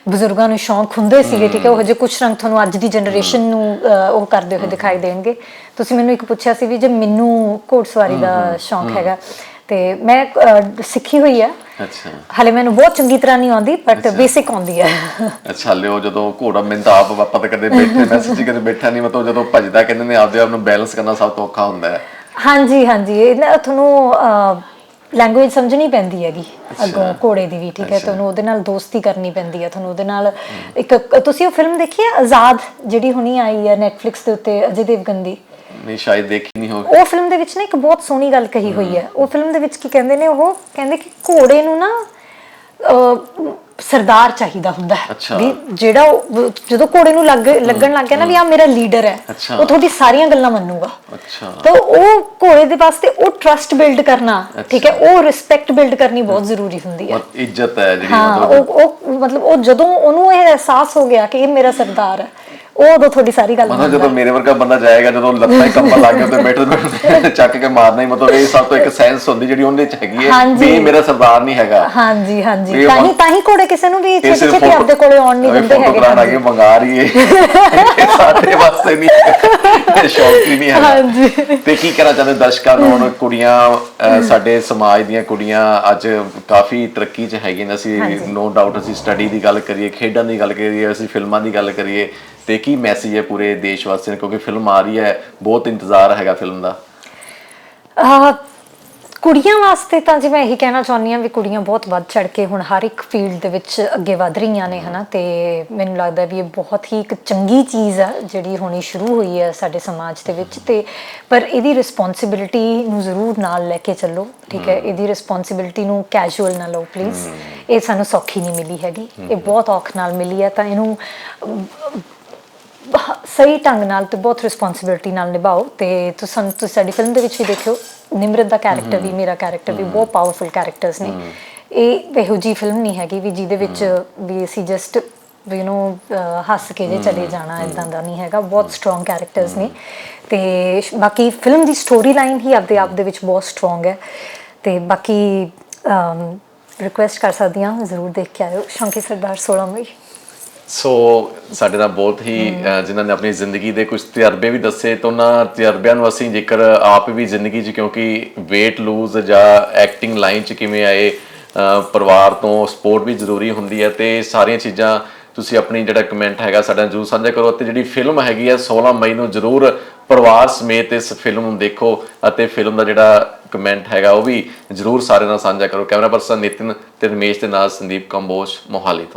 ਬਜ਼ੁਰਗਾਂ ਨੂੰ ਸ਼ੌਂਕ ਹੁੰਦੇ ਸੀਗੇ ਠੀਕ ਹੈ ਉਹ ਜੇ ਕੁਝ ਰੰਗ ਤੁਹਾਨੂੰ ਅੱਜ ਦੀ ਜਨਰੇਸ਼ਨ ਨੂੰ ਉਹ ਕਰਦੇ ਹੋਏ ਦਿਖਾਈ ਦੇਣਗੇ। ਤੁਸੀਂ ਮੈਨੂੰ ਇੱਕ ਪੁੱਛਿਆ ਸੀ ਵੀ ਜੇ ਮੈਨੂੰ ਘੋੜਸਵਾਰੀ ਦਾ ਸ਼ੌਂਕ ਹੈਗਾ ਤੇ ਮੈਂ ਅਹ, ਸਿੱਖੀ ਹੋਈ ਆ। ਅੱਛਾ। ਹਾਲੇ ਮੈਨੂੰ ਬਹੁਤ ਚੰਗੀ ਤਰ੍ਹਾਂ ਨਹੀਂ ਆਉਂਦੀ ਬਟ ਬੇਸਿਕ ਆਉਂਦੀ ਹੈ ਅੱਛਾ ਲਿਓ ਜਦੋਂ ਘੋੜਾ ਤਾਂ ਆਪ ਆਪਾਂ ਤਾਂ ਕਦੇ ਬੈਠੇ ਮੈਂ ਸੱਚੀ ਕਦੇ ਬੈਠਾ ਨਹੀਂ ਮਤਲਬ ਜਦੋਂ ਭੱਜਦਾ ਕਹਿੰਦੇ ਨੇ ਆਪਦੇ ਆਪ ਨੂੰ ਬੈਲੈਂਸ ਕਰਨਾ ਸਭ ਤੋਂ ਔਖਾ ਹੁੰਦਾ ਹੈ। ਹਾਂਜੀ ਹਾਂਜੀ। ਇਹ ਨਾ ਤੁਹਾਨੂੰ ਲੈਂਗੁਏਜ ਸਮਝਣੀ ਪੈਂਦੀ ਹੈਗੀ ਅੱਗੋਂ ਘੋੜੇ ਦੀ ਵੀ ਠੀਕ ਹੈ? ਤੁਹਾਨੂੰ ਉਹਦੇ ਨਾਲ ਦੋਸਤੀ ਕਰਨੀ ਪੈਂਦੀ ਹੈ ਤੁਹਾਨੂੰ ਉਹਦੇ ਨਾਲ ਇੱਕ ਤੁਸੀਂ ਉਹ ਫਿਲਮ ਦੇਖੀ ਹੈ ਆਜ਼ਾਦ ਜਿਹੜੀ ਹੁਣੀ ਆਈ ਹੈ Netflix ਦੇ ਉੱਤੇ ਅਜੇ ਦੇਵਗਨ ਦੀ? ਨਹੀਂ ਸ਼ਾਇਦ ਦੇਖੀ ਨਹੀਂ ਹੋ ਉਹ ਫਿਲਮ ਦੇ ਵਿੱਚ ਨਾ ਇੱਕ ਬਹੁਤ ਸੋਹਣੀ ਗੱਲ ਕਹੀ ਹੋਈ ਹੈ। ਉਹ ਫਿਲਮ ਦੇ ਵਿੱਚ ਕੀ ਕਹਿੰਦੇ ਨੇ ਉਹ? ਕਹਿੰਦੇ ਕਿ ਘੋੜੇ ਨੂੰ ਨਾ ਸਰਦਾਰ ਚਾਹੀਦਾ ਹੁੰਦਾ ਹੈ। ਵੀ ਜਿਹੜਾ ਜਦੋਂ ਘੋੜੇ ਨੂੰ ਲੱਗ ਲੱਗਣ ਲੱਗ ਗਿਆ ਨਾ ਵੀ ਆ ਮੇਰਾ ਲੀਡਰ ਹੈ। ਉਹ ਤੁਹਾਡੀ ਸਾਰੀਆਂ ਗੱਲਾਂ ਮੰਨੂਗਾ। ਅੱਛਾ। ਤਾਂ ਉਹ ਘੋੜੇ ਦੇ ਵਾਸਤੇ ਉਹ ਟਰਸਟ ਬਿਲਡ ਕਰਨਾ ਠੀਕ ਹੈ ਉਹ ਰਿਸਪੈਕਟ ਬਿਲਡ ਕਰਨੀ ਬਹੁਤ ਜ਼ਰੂਰੀ ਹੁੰਦੀ ਹੈ। ਇੱਜ਼ਤ ਹੈ ਜਿਹੜੀ ਹਾਂ ਉਹ ਮਤਲਬ ਉਹ ਜਦੋਂ ਉਹਨੂੰ ਇਹ ਅਹਿਸਾਸ ਹੋ ਗਿਆ ਕਿ ਇਹ ਮੇਰਾ ਸਰਦਾਰ ਹੈ ਉਹ ਉਦੋਂ ਤੁਹਾਡੀ ਸਾਰੀ ਗੱਲ ਮਤਲਬ ਜਦੋਂ ਮੇਰੇ ਵਰਗਾ ਬੰਦਾ ਜਾਏਗਾ ਜਦੋਂ ਲੱਤਾਂ ਹੀ ਕੰਬਣ ਲੱਗ ਗਿਆ ਤੇ ਬੈਠੇ ਬੈਠੇ ਚੱਕ ਕੇ ਮਾਰਨਾ ਹੀ ਮਤਲਬ ਇਹ ਸਭ ਤੋਂ ਇੱਕ ਸੈਂਸ ਹੁੰਦੀ ਜਿਹੜੀ ਉਹਦੇ ਚ ਹੈਗੀ ਹੈ। ਵੀ ਮੇਰਾ ਸਰਦਾਰ ਨਹੀਂ ਹੈਗਾ। ਹਾਂਜੀ ਹਾਂਜੀ। ਤਾਂ ਹੀ ਤਾਂ ਹੀ ਘੋੜੇ ਕਿਸੇ ਨੂੰ ਵੀ ਛੇਤੀ ਛੇਤੀ ਆਪਦੇ ਕੋਲੇ ਆਉਣ ਨਹੀਂ ਦਿੰਦੇ ਹੈਗੇ ਆ ਕੇ ਮੰਗਾ ਰਹੀ ਹੈ ਸਾਡੇ ਵਾਸਤੇ ਨਹੀਂ ਸ਼ੌਕ ਹੀ ਨਹੀਂ ਹੈਗਾ। ਹਾਂਜੀ। ਤੇ ਕੀ ਕਹਿਣਾ ਚਾਹੁੰਦੇ ਦਰਸ਼ਕਾਂ ਨੂੰ? ਹੁਣ ਕੁੜੀਆਂ ਸਾਡੇ ਸਮਾਜ ਦੀਆਂ ਕੁੜੀਆਂ ਅੱਜ ਕਾਫੀ ਤਰੱਕੀ 'ਚ ਹੈਗੀਆਂ ਨੇ। ਅਸੀਂ ਨੋ ਡਾਊਟ ਅਸੀਂ ਸਟੱਡੀ ਦੀ ਗੱਲ ਕਰੀਏ ਖੇਡਾਂ ਦੀ ਗੱਲ ਕਰੀਏ ਅਸੀਂ ਫਿਲਮਾਂ ਦੀ ਗੱਲ ਕਰੀਏ। ਤੇ ਕੀ ਮੈਸੇਜ ਹੈ ਪੂਰੇ ਦੇਸ਼ ਵਾਸੀਆਂ ਨੂੰ? ਕਿਉਂਕਿ ਫਿਲਮ ਆ ਰਹੀ ਹੈ ਬਹੁਤ ਇੰਤਜ਼ਾਰ ਹੈਗਾ ਫਿਲਮ ਦਾ। ਆਹ, ਕੁੜੀਆਂ ਵਾਸਤੇ ਤਾਂ ਜਿਵੇਂ ਇਹੀ ਕਹਿਣਾ ਚਾਹੁੰਦੀ ਹਾਂ ਵੀ ਕੁੜੀਆਂ ਬਹੁਤ ਵੱਧ ਚੜ ਕੇ ਹੁਣ ਹਰ ਇੱਕ ਫੀਲਡ ਦੇ ਵਿੱਚ ਅੱਗੇ ਵਧ ਰਹੀਆਂ ਨੇ ਹਨਾ? ਤੇ ਮੈਨੂੰ ਲੱਗਦਾ ਵੀ ਇਹ ਬਹੁਤ ਹੀ ਇੱਕ ਚੰਗੀ ਚੀਜ਼ ਆ ਜਿਹੜੀ ਹੋਣੀ ਸ਼ੁਰੂ ਹੋਈ ਹੈ ਸਾਡੇ ਸਮਾਜ ਦੇ ਵਿੱਚ। ਤੇ ਪਰ ਇਹਦੀ ਰਿਸਪੌਂਸਿਬਿਲਿਟੀ ਨੂੰ ਜ਼ਰੂਰ ਨਾਲ ਲੈ ਕੇ ਚੱਲੋ ਠੀਕ ਹੈ? ਇਹਦੀ ਰਿਸਪੌਂਸਿਬਿਲਿਟੀ ਨੂੰ ਕੈਜੂਅਲ ਨਾ ਲਓ ਪਲੀਜ਼ ਇਹ ਸਾਨੂੰ ਸੌਖੀ ਨਹੀਂ ਮਿਲੀ ਹੈਗੀ। ਇਹ ਬਹੁਤ ਔਖ ਨਾਲ ਮਿਲੀ ਹੈ ਤਾਂ ਇਹਨੂੰ ਸਹੀ ਢੰਗ ਨਾਲ ਤੇ ਬਹੁਤ ਰਿਸਪੌਂਸਿਬਿਲਟੀ ਨਾਲ ਨਿਭਾਓ ਤੇ ਤੁਸੀਂ ਤੁਸੀਂ ਸਾਡੀ ਫਿਲਮ ਦੇ ਵਿੱਚ ਵੀ ਦੇਖਿਓ ਨਿਮਰਤ ਦਾ ਕੈਰੈਕਟਰ ਵੀ ਮੇਰਾ ਕੈਰੈਕਟਰ ਵੀ ਬਹੁਤ ਪਾਵਰਫੁਲ ਕੈਰੈਕਟਰਸ ਨੇ। ਇਹ ਇਹੋ ਜੀ ਫਿਲਮ ਨਹੀਂ ਹੈਗੀ ਵੀ ਜਿਹਦੇ ਵਿੱਚ ਵੀ ਅਸੀਂ ਜਸਟ ਯੂ نو ਹੱਸ ਕੇ ਜੇ ਚਲੇ ਜਾਣਾ ਇਦਾਂ ਦਾ ਨਹੀਂ ਹੈਗਾ ਬਹੁਤ ਸਟਰੋਂਗ ਕੈਰੈਕਟਰਸ ਨੇ। ਤੇ ਬਾਕੀ ਫਿਲਮ ਦੀ ਸਟੋਰੀ ਲਾਈਨ ਹੀ ਆਪਦੇ ਆਪ ਦੇ ਵਿੱਚ ਬਹੁਤ ਸਟਰੋਂਗ ਹੈ। ਤੇ ਬਾਕੀ ਰਿਕੁਐਸਟ ਕਰ ਸਕਦੀ ਹਾਂ ਜ਼ਰੂਰ ਦੇਖ ਕੇ ਆਇਓ। ਸ਼ੌਂਕੀ ਸਰਦਾਰ 16 ਮਈ ਸੋ ਸਾਡੇ ਨਾਲ ਬਹੁਤ ਹੀ ਜਿਨ੍ਹਾਂ ਨੇ ਆਪਣੀ ਜ਼ਿੰਦਗੀ ਦੇ ਕੁਝ ਤਜਰਬੇ ਵੀ ਦੱਸੇ ਤਾਂ ਉਹਨਾਂ ਤਜਰਬਿਆਂ ਨੂੰ ਅਸੀਂ ਜੇਕਰ ਆਪ ਵੀ ਜ਼ਿੰਦਗੀ 'ਚ ਕਿਉਂਕਿ weight lose ਜਾਂ ਐਕਟਿੰਗ ਲਾਈਨ 'ਚ ਕਿਵੇਂ ਆਏ ਪਰਿਵਾਰ ਤੋਂ ਸਪੋਰਟ ਵੀ ਜ਼ਰੂਰੀ ਹੁੰਦੀ ਹੈ ਤੇ ਸਾਰੀਆਂ ਚੀਜ਼ਾਂ ਤੁਸੀਂ ਆਪਣੀ ਜਿਹੜਾ ਕਮੈਂਟ ਹੈਗਾ ਸਾਡਾ ਜਰੂਰ ਸਾਂਝਾ ਕਰੋ ਅਤੇ ਜਿਹੜੀ ਫਿਲਮ ਹੈਗੀ ਹੈ 16 ਮਈ ਨੂੰ ਜਰੂਰ ਪਰਿਵਾਰ ਸਮੇਤ ਇਸ ਫਿਲਮ ਨੂੰ ਦੇਖੋ ਅਤੇ ਫਿਲਮ ਦਾ ਜਿਹੜਾ ਕਮੈਂਟ ਹੈਗਾ ਉਹ ਵੀ ਜਰੂਰ ਸਾਰੇ ਨਾਲ ਸਾਂਝਾ ਕਰੋ। ਕੈਮਰਾ ਪਰਸਨ ਨਿਤਿਨ ਤੇ ਰਮੇਸ਼ ਦੇ ਨਾਲ ਸੰਦੀਪ ਕੰਬੋਜ ਮੋਹਾਲੀ ਤੋਂ।